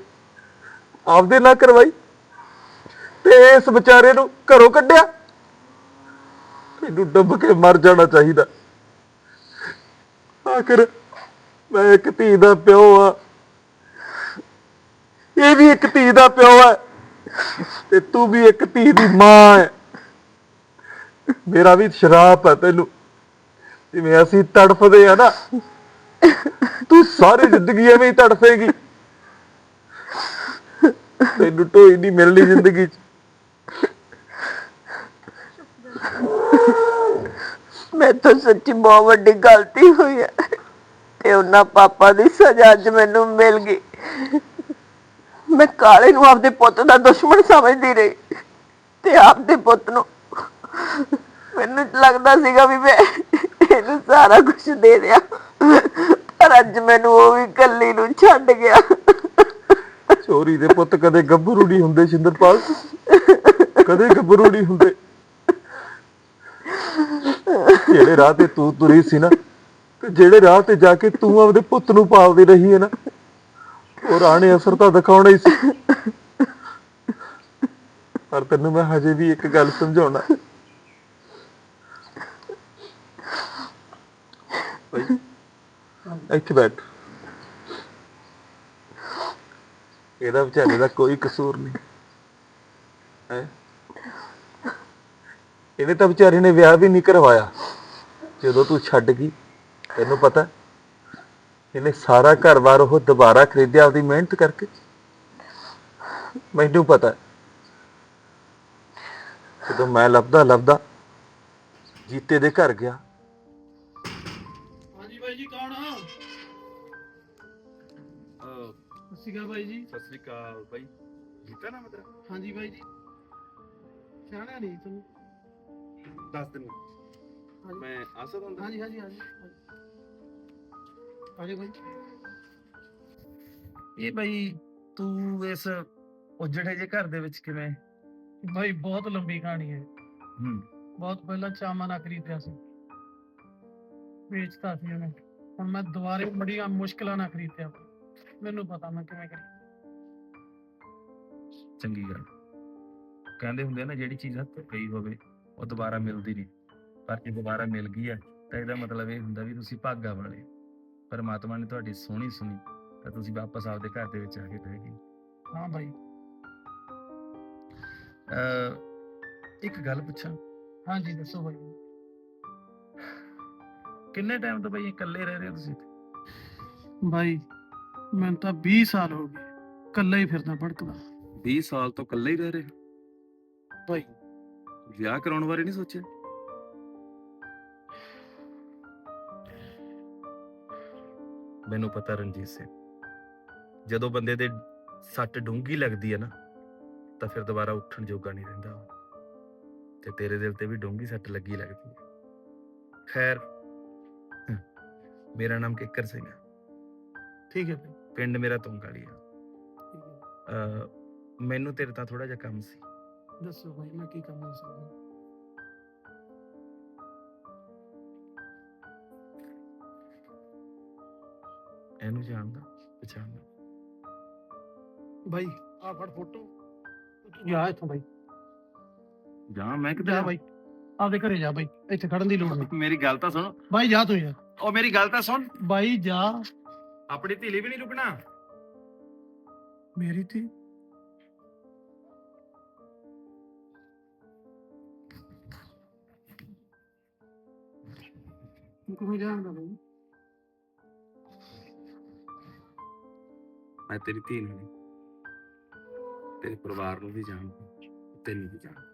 ਆਪਦੇ ਨਾਲ ਕਰਵਾਈ ਤੇ ਇਸ ਵਿਚਾਰੇ ਨੂੰ ਘਰੋਂ ਕੱਢਿਆ। ਤੈਨੂੰ ਡੁੱਬ ਕੇ ਮਰ ਜਾਣਾ ਚਾਹੀਦਾ। ਆਖਰ ਮੈਂ ਇੱਕ ਧੀ ਦਾ ਪਿਓ ਆ ਇਹ ਵੀ ਇੱਕ ਧੀ ਦਾ ਪਿਓ ਹੈ ਤੇ ਤੂੰ ਵੀ ਇੱਕ ਧੀ ਦੀ ਮਾਂ ਹੈ। ਮੇਰਾ ਵੀ ਸ਼ਰਾਪ ਹੈ ਤੈਨੂੰ। ਜਿਵੇਂ ਅਸੀਂ ਤੜਫਦੇ ਆ ਨਾ, ਤੂੰ ਸਾਰੀ ਜ਼ਿੰਦਗੀ ਐਵੇਂ ਹੀ ਤੜਫੇਗੀ। ਤੈਨੂੰ ਢੋਈ ਨਹੀਂ ਮਿਲਣੀ ਜ਼ਿੰਦਗੀ 'ਚ। ਮੈਂ ਤਾਂ ਸੱਚੀ ਬਹੁਤ ਵੱਡੀ ਗਲਤੀ ਹੋਈ ਹੈ। ਤੇ ਉਹਨਾਂ ਪਾਪਾ ਦੀ ਸਜ਼ਾ ਅੱਜ ਮੈਨੂੰ ਮਿਲ ਗਈ। ਮੈਂ ਕਾਲੇ ਨੂੰ ਆਪਦੇ ਪੁੱਤ ਦਾ ਦੁਸ਼ਮਣ ਸਮਝਦੀ ਰਹੀ ਤੇ ਆਪਦੇ ਪੁੱਤ ਨੂੰ ਮੈਨੂੰ ਲੱਗਦਾ ਸੀਗਾ ਵੀ ਮੈਂ ਇਹਨੂੰ ਸਾਰਾ ਕੁਝ ਦੇ ਦਿਆਂ। ਪਰ ਅੱਜ ਮੈਨੂੰ ਉਹ ਵੀ ਕੱਲੀ ਨੂੰ ਛੱਡ ਗਿਆ। ਚੋਰੀ ਦੇ ਪੁੱਤ, ਕਦੇ ਗੱਭਰੂ ਨਹੀਂ ਹੁੰਦੇ ਸਿੰਦਰਪਾਲ? ਕਦੇ ਗੱਭਰੂ ਨਹੀਂ ਹੁੰਦੇ? ਜਿਹੜੇ ਰਾਹ ਤੇ ਤੂੰ ਤੁਰੀ ਸੀ ਨਾ? ਤੇ ਜਿਹੜੇ ਰਾਹ ਤੇ ਜਾ ਕੇ ਤੂੰ ਆਪਦੇ ਪੁੱਤ ਨੂੰ ਪਾਲਦੀ ਰਹੀ ਹੈ ਨਾ, ਉਹ ਰਾਣੇ ਅਸਰ ਤਾਂ ਦਿਖਾਉਣਾ ਹੀ ਸੀ। ਪਰ ਤੈਨੂੰ ਮੈਂ ਹਜੇ ਵੀ ਇੱਕ ਗੱਲ ਸਮਝਾਉਣਾ। ਬਈ, ਇੱਥੇ ਬੈਠ। ਇਹਦਾ ਵਿਚਾਰੇ ਦਾ ਕੋਈ ਕਸੂਰ ਨਹੀਂ। ਹੈ? ਇਹਨੇ ਤਾਂ ਵਿਚਾਰੇ ਨੇ ਵਿਆਹ ਵੀ ਨਹੀਂ ਕਰਵਾਇਆ। ਜਦੋਂ ਤੂੰ ਛੱਡ ਗਈ ਤੈਨੂੰ ਪਤਾ ਇਹਨੇ ਸਾਰਾ ਘਰ-ਬਾਰ ਉਹ ਦੁਬਾਰਾ ਖਰੀਦਿਆ ਆਪਦੀ ਮਿਹਨਤ ਕਰਕੇ। ਮੈਨੂੰ ਪਤਾ ਜਦੋਂ ਮੈਂ ਲੱਭਦਾ ਲੱਭਦਾ ਜੀਤੇ ਦੇ ਘਰ ਗਿਆ। ਹਾਂਜੀ ਬਾਈ ਜੀ ਕੌਣ ਸ਼੍ਰੀ ਅਕਾਲ ਬਾਈ ਜੀ। ਸਤਿ ਸ੍ਰੀ ਅਕਾਲ ਬਾਈ। ਜੀਤਾ ਨਾ ਮਤਰਾ ਹਾਂਜੀ ਬਾਈ ਜੀ। ਸਿਆਣਿਆ ਨਹੀਂ ਤੁਹਾਨੂੰ। ਦੱਸ ਦਿਨ। ਮੈਂ ਆ ਸਕਦਾ ਹੁੰਦਾ ਹਾਂਜੀ ਹਾਂਜੀ। ਹਾਂਜੀ ਆਜੋ ਬਾਈ। ਇਹ ਬਾਈ ਤੂੰ ਇਸ ਉਜੜੇ ਜੇ ਘਰ ਦੇ ਵਿੱਚ ਕਿਵੇਂ? ਬਾਈ ਬਹੁਤ ਲੰਬੀ ਕਹਾਣੀ ਹੈ। ਹੂੰ। ਬਹੁਤ ਪਹਿਲਾਂ ਚਾਮਾ ਨਾ ਖਰੀਦਿਆ ਸੀ। ਵੇਚਤਾ ਸੀ ਉਹਨੇ। ਹੁਣ ਮੈਂ ਦੁਬਾਰੇ ਬੜੀਆਂ ਮੁਸ਼ਕਲਾਂ ਨਾਲ ਖਰੀਦਿਆ। ਮੈਨੂੰ ਪਤਾ ਮੈਂ ਕਿਵੇਂ ਕਰੀ ਚੰਗੀ ਗੱਲ। ਕਹਿੰਦੇ ਹੁੰਦੇ ਆ ਨਾ ਜਿਹੜੀ ਚੀਜ਼ ਹੱਥੋਂ ਗਈ ਹੋਵੇ ਉਹ ਦੁਬਾਰਾ ਮਿਲਦੀ ਨਹੀਂ। ਪਰ ਜੇ ਦੁਬਾਰਾ ਮਿਲ ਗਈ ਹੈ ਤਾਂ ਇਹਦਾ ਮਤਲਬ ਇਹ ਹੁੰਦਾ ਵੀ ਤੁਸੀਂ ਭਾਗਾ ਵਾਲੇ। ਪਰਮਾਤਮਾ ਨੇ ਤੁਹਾਡੀ ਸੋਹਣੀ ਸੁਣੀ ਤਾਂ ਤੁਸੀਂ ਵਾਪਸ ਆਪਦੇ ਘਰ ਦੇ ਵਿੱਚ ਆ ਕੇ ਬਹਿ ਗਏ। ਹਾਂ ਬਾਈ। ਅਹ ਇੱਕ ਗੱਲ ਪੁੱਛਾਂ? ਹਾਂਜੀ ਦੱਸੋ ਬਾਈ। ਕਿੰਨੇ ਟਾਈਮ ਤੋਂ ਬਈ ਇਕੱਲੇ ਰਹਿ ਰਹੇ ਹੋ ਤੁਸੀਂ? ਬਾਈ ਮੈਨੂੰ ਤਾਂ 20 ਸਾਲ ਹੋ ਗਏ ਇਕੱਲਾ ਹੀ ਫਿਰਦਾ ਭੜਕਦਾ। 20 ਸਾਲ ਤੋਂ ਇਕੱਲੇ ਹੀ ਰਹਿ ਰਹੇ ਹੋ? ਬਾਈ। ਵਿਆਹ ਕਰਾਉਣ ਬਾਰੇ ਨਹੀਂ ਸੋਚਿਆ? ਮੈਨੂੰ ਪਤਾ ਰਣਜੀਤ ਸਿੰਘ। ਜਦੋਂ ਬੰਦੇ ਦੇ ਸੱਟ ਡੂੰਗੀ ਲੱਗਦੀ ਹੈ ਨਾ ਤਾਂ ਫਿਰ ਦੁਬਾਰਾ ਉੱਠਣ ਜੋਗਾ ਨਹੀਂ ਰਹਿੰਦਾ। ਤੇ ਤੇਰੇ ਦਿਲ ਤੇ ਵੀ ਡੂੰਗੀ ਸੱਟ ਲੱਗੀ ਲੱਗਦੀ ਹੈ। ਖੈਰ ਮੇਰਾ ਨਾਮ ਕਿੱਕਰ ਸਿੰਘ ਹੈ। ਠੀਕ ਹੈ। ਪਿੰਡ ਮੇਰਾ ਤੁੰਗਾਲੀ ਹੈ। ਮੈਨੂੰ ਤੇਰੇ ਤਾਂ ਥੋੜਾ ਜਿਹਾ ਕੰਮ ਸੀ। ਦੱਸੋ ਬਾਈ ਮੈਂ ਕੀ ਕੰਮ ਹੋ ਸਕਦਾ? ਇਹਨੂੰ ਜਾਣਦਾ ਪਛਾਣਦਾ ਬਾਈ ਆ ਫੜ ਫੋਟੋ। ਤੂੰ ਜਾ ਇੱਥੋਂ ਬਾਈ। ਜਾਂ ਮੈਂ ਕਿਤੇ ਜਾ ਬਾਈ। ਆਪਦੇ ਘਰੇ ਜਾ ਬਾਈ ਇੱਥੇ ਖੜਨ ਦੀ ਲੋੜ ਨਹੀਂ। ਮੇਰੀ ਗੱਲ ਤਾਂ ਸੁਣ। ਬਾਈ ਜਾ ਤੂੰ ਯਾਰ। ਉਹ ਮੇਰੀ ਗੱਲ ਤਾਂ ਸੁਣ। ਬਾਈ ਜਾ। ਆਪਣੀ ਢੀਲੀ ਵੀ ਨਹੀਂ ਰੁਕਣਾ। ਮੇਰੀ ਤੀ ਕਿਵੇਂ ਜਾਣਦਾ ਬਾਈ? ਮੈਂ ਤੇਰੀ ਧੀ ਨੂੰ ਨਹੀਂ ਤੇਰੇ ਪਰਿਵਾਰ ਨੂੰ ਵੀ ਜਾਣਦਾ ਤੈਨੂੰ ਵੀ ਜਾਣਦਾ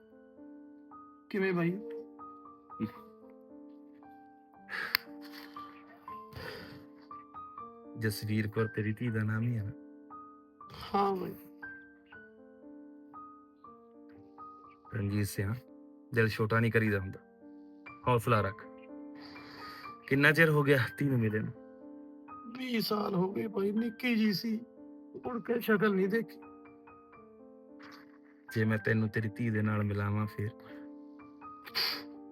ਕਿਵੇਂ ਬਾਈ ਜਸਵੀਰ ਕੌਰ ਤੇਰੀ ਧੀ ਦਾ ਨਾਮ ਹੀ ਹੈ ਨਾ ਹਾਂ ਬਾਈ ਰਣਜੀਤ ਸਿੰਘ ਦਿਲ ਛੋਟਾ ਨਹੀਂ ਕਰੀਦਾ ਹੁੰਦਾ ਹੌਸਲਾ ਰੱਖ ਕਿੰਨਾ ਚਿਰ ਹੋ ਗਿਆ ਧੀ ਨੂੰ ਮਿਲੇ ਨੂੰ 20 ਸਾਲ ਹੋ ਗਏ ਬਾਈ ਨਿੱਕੀ ਜੀ ਸੀ ਮੁੜ ਕੇ ਸ਼ਕਲ ਨਹੀਂ ਦੇਖੀ। ਜੇ ਮੈਂ ਤੈਨੂੰ ਤੇਰੀ ਧੀ ਦੇ ਨਾਲ ਮਿਲਾਵਾਂ ਫਿਰ।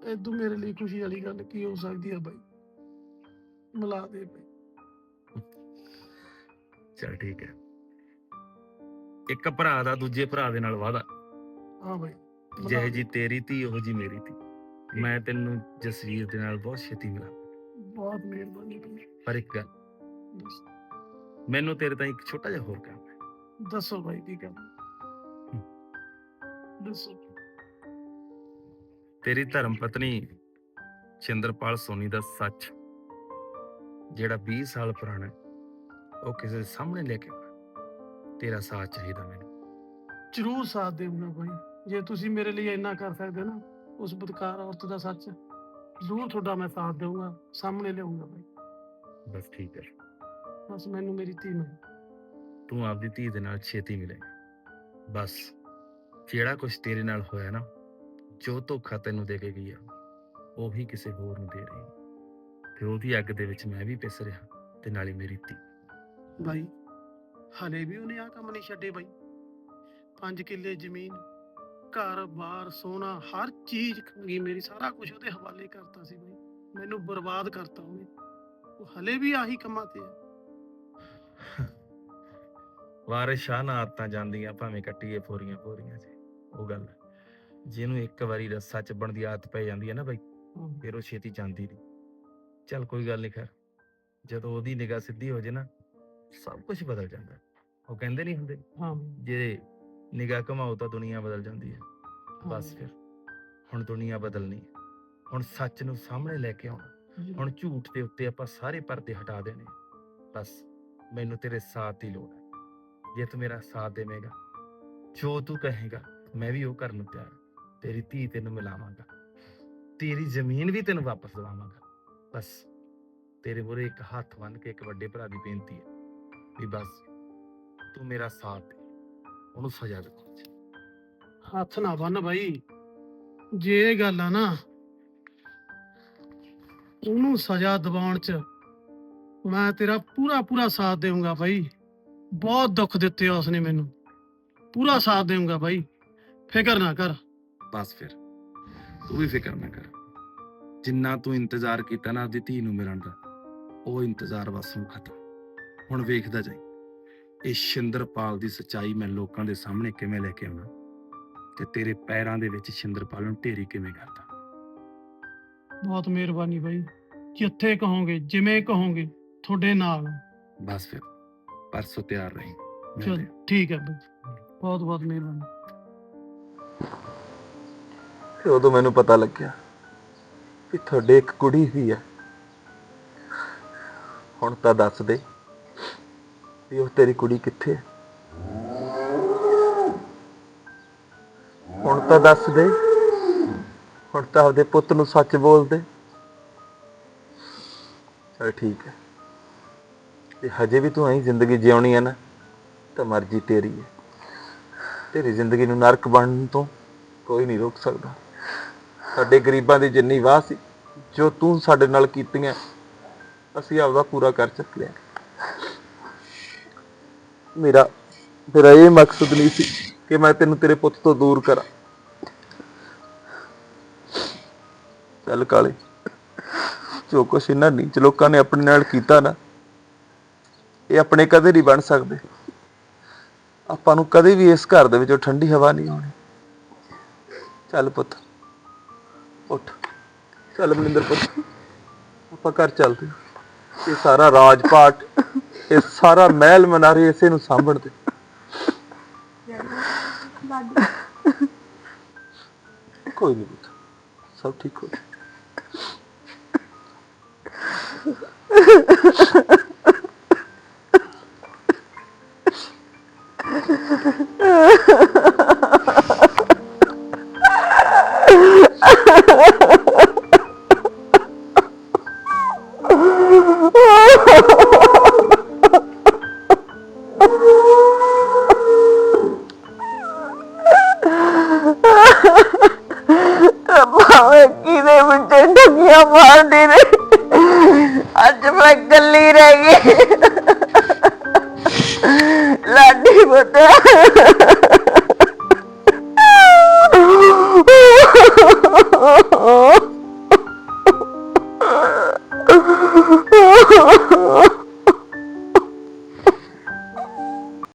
ਐਦੂ ਮੇਰੇ ਲਈ ਖੁਸ਼ੀ ਵਾਲੀ ਗੱਲ ਕੀ ਹੋ ਸਕਦੀ ਹੈ ਬਾਈ। ਮਿਲਾ ਦੇ ਬਾਈ। ਚਲ ਠੀਕ ਹੈ। ਇੱਕ ਭਰਾ ਦਾ ਦੂਜੇ ਭਰਾ ਦੇ ਨਾਲ ਵਾਦਾ ਹਾਂ ਬਾਈ ਮਿਲਾ ਜਿਹੇ। ਜੀ ਤੇਰੀ ਧੀ ਉਹ ਜੀ ਮੇਰੀ ਧੀ। ਮੈਂ ਤੈਨੂੰ ਜਸਵੀਰ ਦੇ ਨਾਲ ਬਹੁਤ ਛੇਤੀ ਮਿਲਾਂ ਬਹੁਤ ਮਿਹਰਬਾਨੀ ਬਾਈ। ਪਰ ਇੱਕ ਗੱਲ। ਦੱਸ- ਮੈਨੂੰ ਤੇਰੇ ਤਾਂ ਇੱਕ ਛੋਟਾ ਜਿਹਾ ਹੋਰ ਕੰਮ ਹੈ। ਦੱਸੋ ਬਾਈ ਕੀ ਕੰਮ ਦੱਸੋ। ਤੇਰੀ ਧਰਮ ਪਤਨੀ ਚੰਦਰਪਾਲ ਸੋਨੀ ਦਾ ਸੱਚ ਜਿਹੜਾ 20 ਸਾਲ ਪੁਰਾਣਾ ਹੈ, ਉਹ ਕਿਸੇ ਦੇ ਸਾਹਮਣੇ ਲੈ ਕੇ ਆਉਣਾ। ਤੇਰਾ ਸਾਥ ਚਾਹੀਦਾ ਮੈਨੂੰ। ਜ਼ਰੂਰ ਸਾਥ ਦੇਵਾਂਗਾ ਬਾਈ। ਜੇ ਤੁਸੀਂ ਮੇਰੇ ਲਈ ਇੰਨਾ ਕਰ ਸਕਦੇ ਹੋ ਨਾ ਉਸ ਬਦਕਾਰ ਔਰਤ ਦਾ ਸੱਚ ਜ਼ਰੂਰ ਤੁਹਾਡਾ ਮੈਂ ਸਾਥ ਦੇਵਾਂਗਾ ਸਾਹਮਣੇ ਲਿਆਉਂਗਾ ਬਾਈ। ਬਸ ਠੀਕ ਹੈ। ਬਸ ਮੈਨੂੰ ਮੇਰੀ ਧੀ ਨੂੰ ਤੂੰ ਆਪਦੀ ਧੀ ਦੇ ਨਾਲ ਛੇਤੀ ਮਿਲੇਗਾ। ਬਸ ਜਿਹੜਾ ਕੁਝ ਤੇਰੇ ਨਾਲ ਹੋਇਆ ਨਾ ਜੋ ਧੋਖਾ ਤੈਨੂੰ ਦੇ ਕੇ ਗਈ ਆ ਉਹੀ ਕਿਸੇ ਹੋਰ ਨੂੰ ਦੇ ਰਹੀ। ਤੇ ਉਹਦੀ ਅੱਗ ਦੇ ਵਿੱਚ ਮੈਂ ਵੀ ਪਿਸ ਰਿਹਾ ਤੇ ਨਾਲੇ ਮੇਰੀ ਧੀ। ਬਾਈ ਹਲੇ ਵੀ ਉਹਨੇ ਆ ਕੰਮ ਨਹੀਂ ਛੱਡੇ ਬਾਈ। 5 ਕਿੱਲੇ ਜ਼ਮੀਨ ਘਰ ਬਾਰ ਸੋਨਾ ਹਰ ਚੀਜ਼ ਖੰਗੀ ਮੇਰੀ ਸਾਰਾ ਕੁਝ ਉਹਦੇ ਹਵਾਲੇ ਕਰਤਾ ਸੀ ਬਾਈ। ਮੈਨੂੰ ਬਰਬਾਦ ਕਰਤਾ ਉਹਨੇ। ਉਹ ਹਲੇ ਵੀ ਆਹੀ ਕੰਮਾਂ ਤੇ ਹੈ ਵਾਰਿਸ ਸ਼ਾਹ ਨਾ ਆਤਾਂ ਜਾਂਦੀਆਂ ਭਾਵੇਂ ਕੱਟੀਏ ਫੋਰੀਆਂ ਫੋਰੀਆਂ 'ਚ ਉਹ ਗੱਲ ਹੈ। ਜਿਹਨੂੰ ਇੱਕ ਵਾਰੀ ਰੱਸਾ ਚੱਬਣ ਦੀ ਆਦਤ ਪੈ ਜਾਂਦੀ ਹੈ ਨਾ ਬਾਈ ਫਿਰ ਉਹ ਛੇਤੀ ਜਾਂਦੀ ਨਹੀਂ ਚੱਲ ਕੋਈ ਗੱਲ ਨਹੀਂ ਖੈਰ ਜਦੋਂ ਉਹਦੀ ਨਿਗਾਹ ਸਿੱਧੀ ਹੋ ਜੇ ਨਾ ਸਭ ਕੁਝ ਬਦਲ ਜਾਂਦਾ। ਹੈ। ਉਹ ਕਹਿੰਦੇ ਨਹੀਂ ਹੁੰਦੇ ਹਾਂ। ਜੇ ਨਿਗਾਹ ਘਮਾਓ ਤਾਂ ਦੁਨੀਆ ਬਦਲ ਜਾਂਦੀ ਹੈ। ਬਸ ਫਿਰ ਹੁਣ ਦੁਨੀਆ ਬਦਲਣੀ ਹੈ। ਹੁਣ ਸੱਚ ਨੂੰ ਸਾਹਮਣੇ ਲੈ ਕੇ ਆਉਣਾ। ਹੁਣ ਝੂਠ ਦੇ ਉੱਤੇ ਆਪਾਂ ਸਾਰੇ ਪਰਦੇ ਹਟਾ ਦੇਣੇ। ਬਸ। ਮੈਨੂੰ ਤੇਰੇ ਸਾਥ ਦੀ ਲੋੜ ਹੈ। ਜੇ ਤੂੰ ਮੇਰਾ ਸਾਥ ਦੇਵੇਂਗਾ, ਜੋ ਤੂੰ ਕਹੇਗਾ, ਮੈਂ ਵੀ ਉਹ ਕਰਨ ਨੂੰ ਤਿਆਰ ਤੇਰੀ ਧੀ ਤੈਨੂੰ ਮਿਲਾਵਾਂਗਾ। ਤੇਰੀ ਜ਼ਮੀਨ ਵੀ ਤੈਨੂੰ ਵਾਪਸ ਦਵਾਵਾਂਗਾ। ਬਸ, ਤੇਰੇ ਮੂਹਰੇ ਇੱਕ ਹੱਥ ਬੰਨ ਕੇ ਇੱਕ ਵੱਡੇ ਭਰਾ ਦੀ ਬੇਨਤੀ ਹੈ ਵੀ ਬਸ ਤੂੰ ਮੇਰਾ ਸਾਥ ਦੇ। ਉਹਨੂੰ ਸਜ਼ਾ ਦੇ। ਹੱਥ ਨਾ ਬੰਨ ਬਾਈ। ਜੇ ਇਹ ਗੱਲ ਆ ਨਾ, ਉਹਨੂੰ ਸਜ਼ਾ ਦਿਵਾਉਣ ਚ ਮੈਂ ਤੇਰਾ ਪੂਰਾ ਪੂਰਾ ਸਾਥ ਦੇਵਾਂਗਾ ਬਾਈ। ਬਹੁਤ ਦੁੱਖ ਦਿੱਤੇ ਆ ਉਸਨੇ ਮੈਨੂੰ। ਪੂਰਾ ਸਾਥ ਦੇਵਾਂਗਾ ਬਾਈ। ਫਿਕਰ ਨਾ ਕਰ। ਬਸ ਫਿਰ। ਤੂੰ ਵੀ ਫਿਕਰ ਨਾ ਕਰ। ਜਿੰਨਾ ਤੂੰ ਇੰਤਜ਼ਾਰ ਕੀਤਾ ਨਾ ਆਪਦੀ ਧੀ ਨੂੰ ਮਿਲਣ ਦਾ ਉਹ ਇੰਤਜ਼ਾਰ ਬਸ ਹੁਣ ਖਤਮ। ਹੁਣ ਵੇਖਦਾ ਜਾਈ ਇਹ ਸ਼ਿੰਦਰਪਾਲ ਦੀ ਸੱਚਾਈ ਮੈਂ ਲੋਕਾਂ ਦੇ ਸਾਹਮਣੇ ਕਿਵੇਂ ਲੈ ਕੇ ਆਉਣਾ? ਤੇ ਤੇਰੇ ਪੈਰਾਂ ਦੇ ਵਿੱਚ ਸ਼ਿੰਦਰਪਾਲ ਨੂੰ ਢੇਰੀ ਕਿਵੇਂ ਕਰਦਾ? ਬਹੁਤ ਮਿਹਰਬਾਨੀ ਬਾਈ। ਜਿੱਥੇ ਕਹੋਗੇ ਜਿਵੇਂ ਕਹੋਗੇ। ਤੁਹਾਡੇ ਨਾਲ। ਬਸ ਫਿਰ ਪਰਸੋਂ ਤਿਆਰ ਰਹੀ। ਚਲ। ਠੀਕ ਹੈ ਬਾਈ। ਬਹੁਤ ਬਹੁਤ ਮਿਹਰਬਾਨੀ। ਤੇ ਉਦੋਂ ਮੈਨੂੰ ਪਤਾ ਲੱਗਿਆ ਕਿ ਤੁਹਾਡੇ ਇੱਕ ਕੁੜੀ ਵੀ ਹੈ। ਹੁਣ ਤਾਂ ਦੱਸ ਦੇ ਵੀ ਉਹ ਤੇਰੀ ਕੁੜੀ ਕਿੱਥੇ ਹੈ। ਹੁਣ ਤਾਂ ਦੱਸ ਦੇ ਹੁਣ ਤਾਂ ਆਪਦੇ ਪੁੱਤ ਨੂੰ ਸੱਚ ਬੋਲ ਦੇ। ਚਲ ਠੀਕ ਹੈ। ਤੇ ਹਜੇ ਵੀ ਤੂੰ ਐਂ ਜ਼ਿੰਦਗੀ ਜਿਉਣੀ ਹੈ ਨਾ, ਤਾਂ ਮਰਜ਼ੀ ਤੇਰੀ ਹੈ ਤੇਰੀ ਜ਼ਿੰਦਗੀ ਨੂੰ ਨਰਕ ਬਣਨ ਤੋਂ ਕੋਈ ਨਹੀਂ ਰੋਕ ਸਕਦਾ। ਸਾਡੇ ਗਰੀਬਾਂ ਦੀ ਜਿੰਨੀ ਵਾਹ ਸੀ, ਜੋ ਤੂੰ ਸਾਡੇ ਨਾਲ ਕੀਤੀਆਂ, ਅਸੀਂ ਆਪਦਾ ਪੂਰਾ ਕਰ ਚੱਕਿਆ ਮੇਰਾ ਮੇਰਾ ਇਹ ਮਕਸਦ ਨਹੀਂ ਸੀ ਕਿ ਮੈਂ ਤੈਨੂੰ ਤੇਰੇ ਪੁੱਤ ਤੋਂ ਦੂਰ ਕਰਾਂ। ਚੱਲ ਕਾਲੇ, ਜੋ ਕੁਛ ਇਹਨਾਂ ਨੀਚ ਲੋਕਾਂ ਨੇ ਆਪਣੇ ਨਾਲ ਕੀਤਾ ਨਾ ਇਹ ਆਪਣੇ ਕਦੇ ਨਹੀਂ ਬਣ ਸਕਦੇ। ਆਪਾਂ ਨੂੰ ਕਦੇ ਵੀ ਇਸ ਘਰ ਦੇ ਵਿੱਚੋਂ ਠੰਡੀ ਹਵਾ ਨਹੀਂ ਆਉਣੀ। ਚੱਲ ਪੁੱਤ, ਉੱਠ। ਚੱਲ ਮਨਿੰਦਰ ਪੁੱਤ, ਆਪਾਂ ਘਰ ਚੱਲਦੇ ਇਹ ਸਾਰਾ ਰਾਜ ਪਾਟ ਇਹ ਸਾਰਾ ਮਹਿਲ ਮਨਾਰੇ ਇਸੇ ਨੂੰ ਸਾਂਭਣ ਤੇ ਕੋਈ ਨਹੀਂ ਪੁੱਤ, ਸਭ ਠੀਕ ਹੋ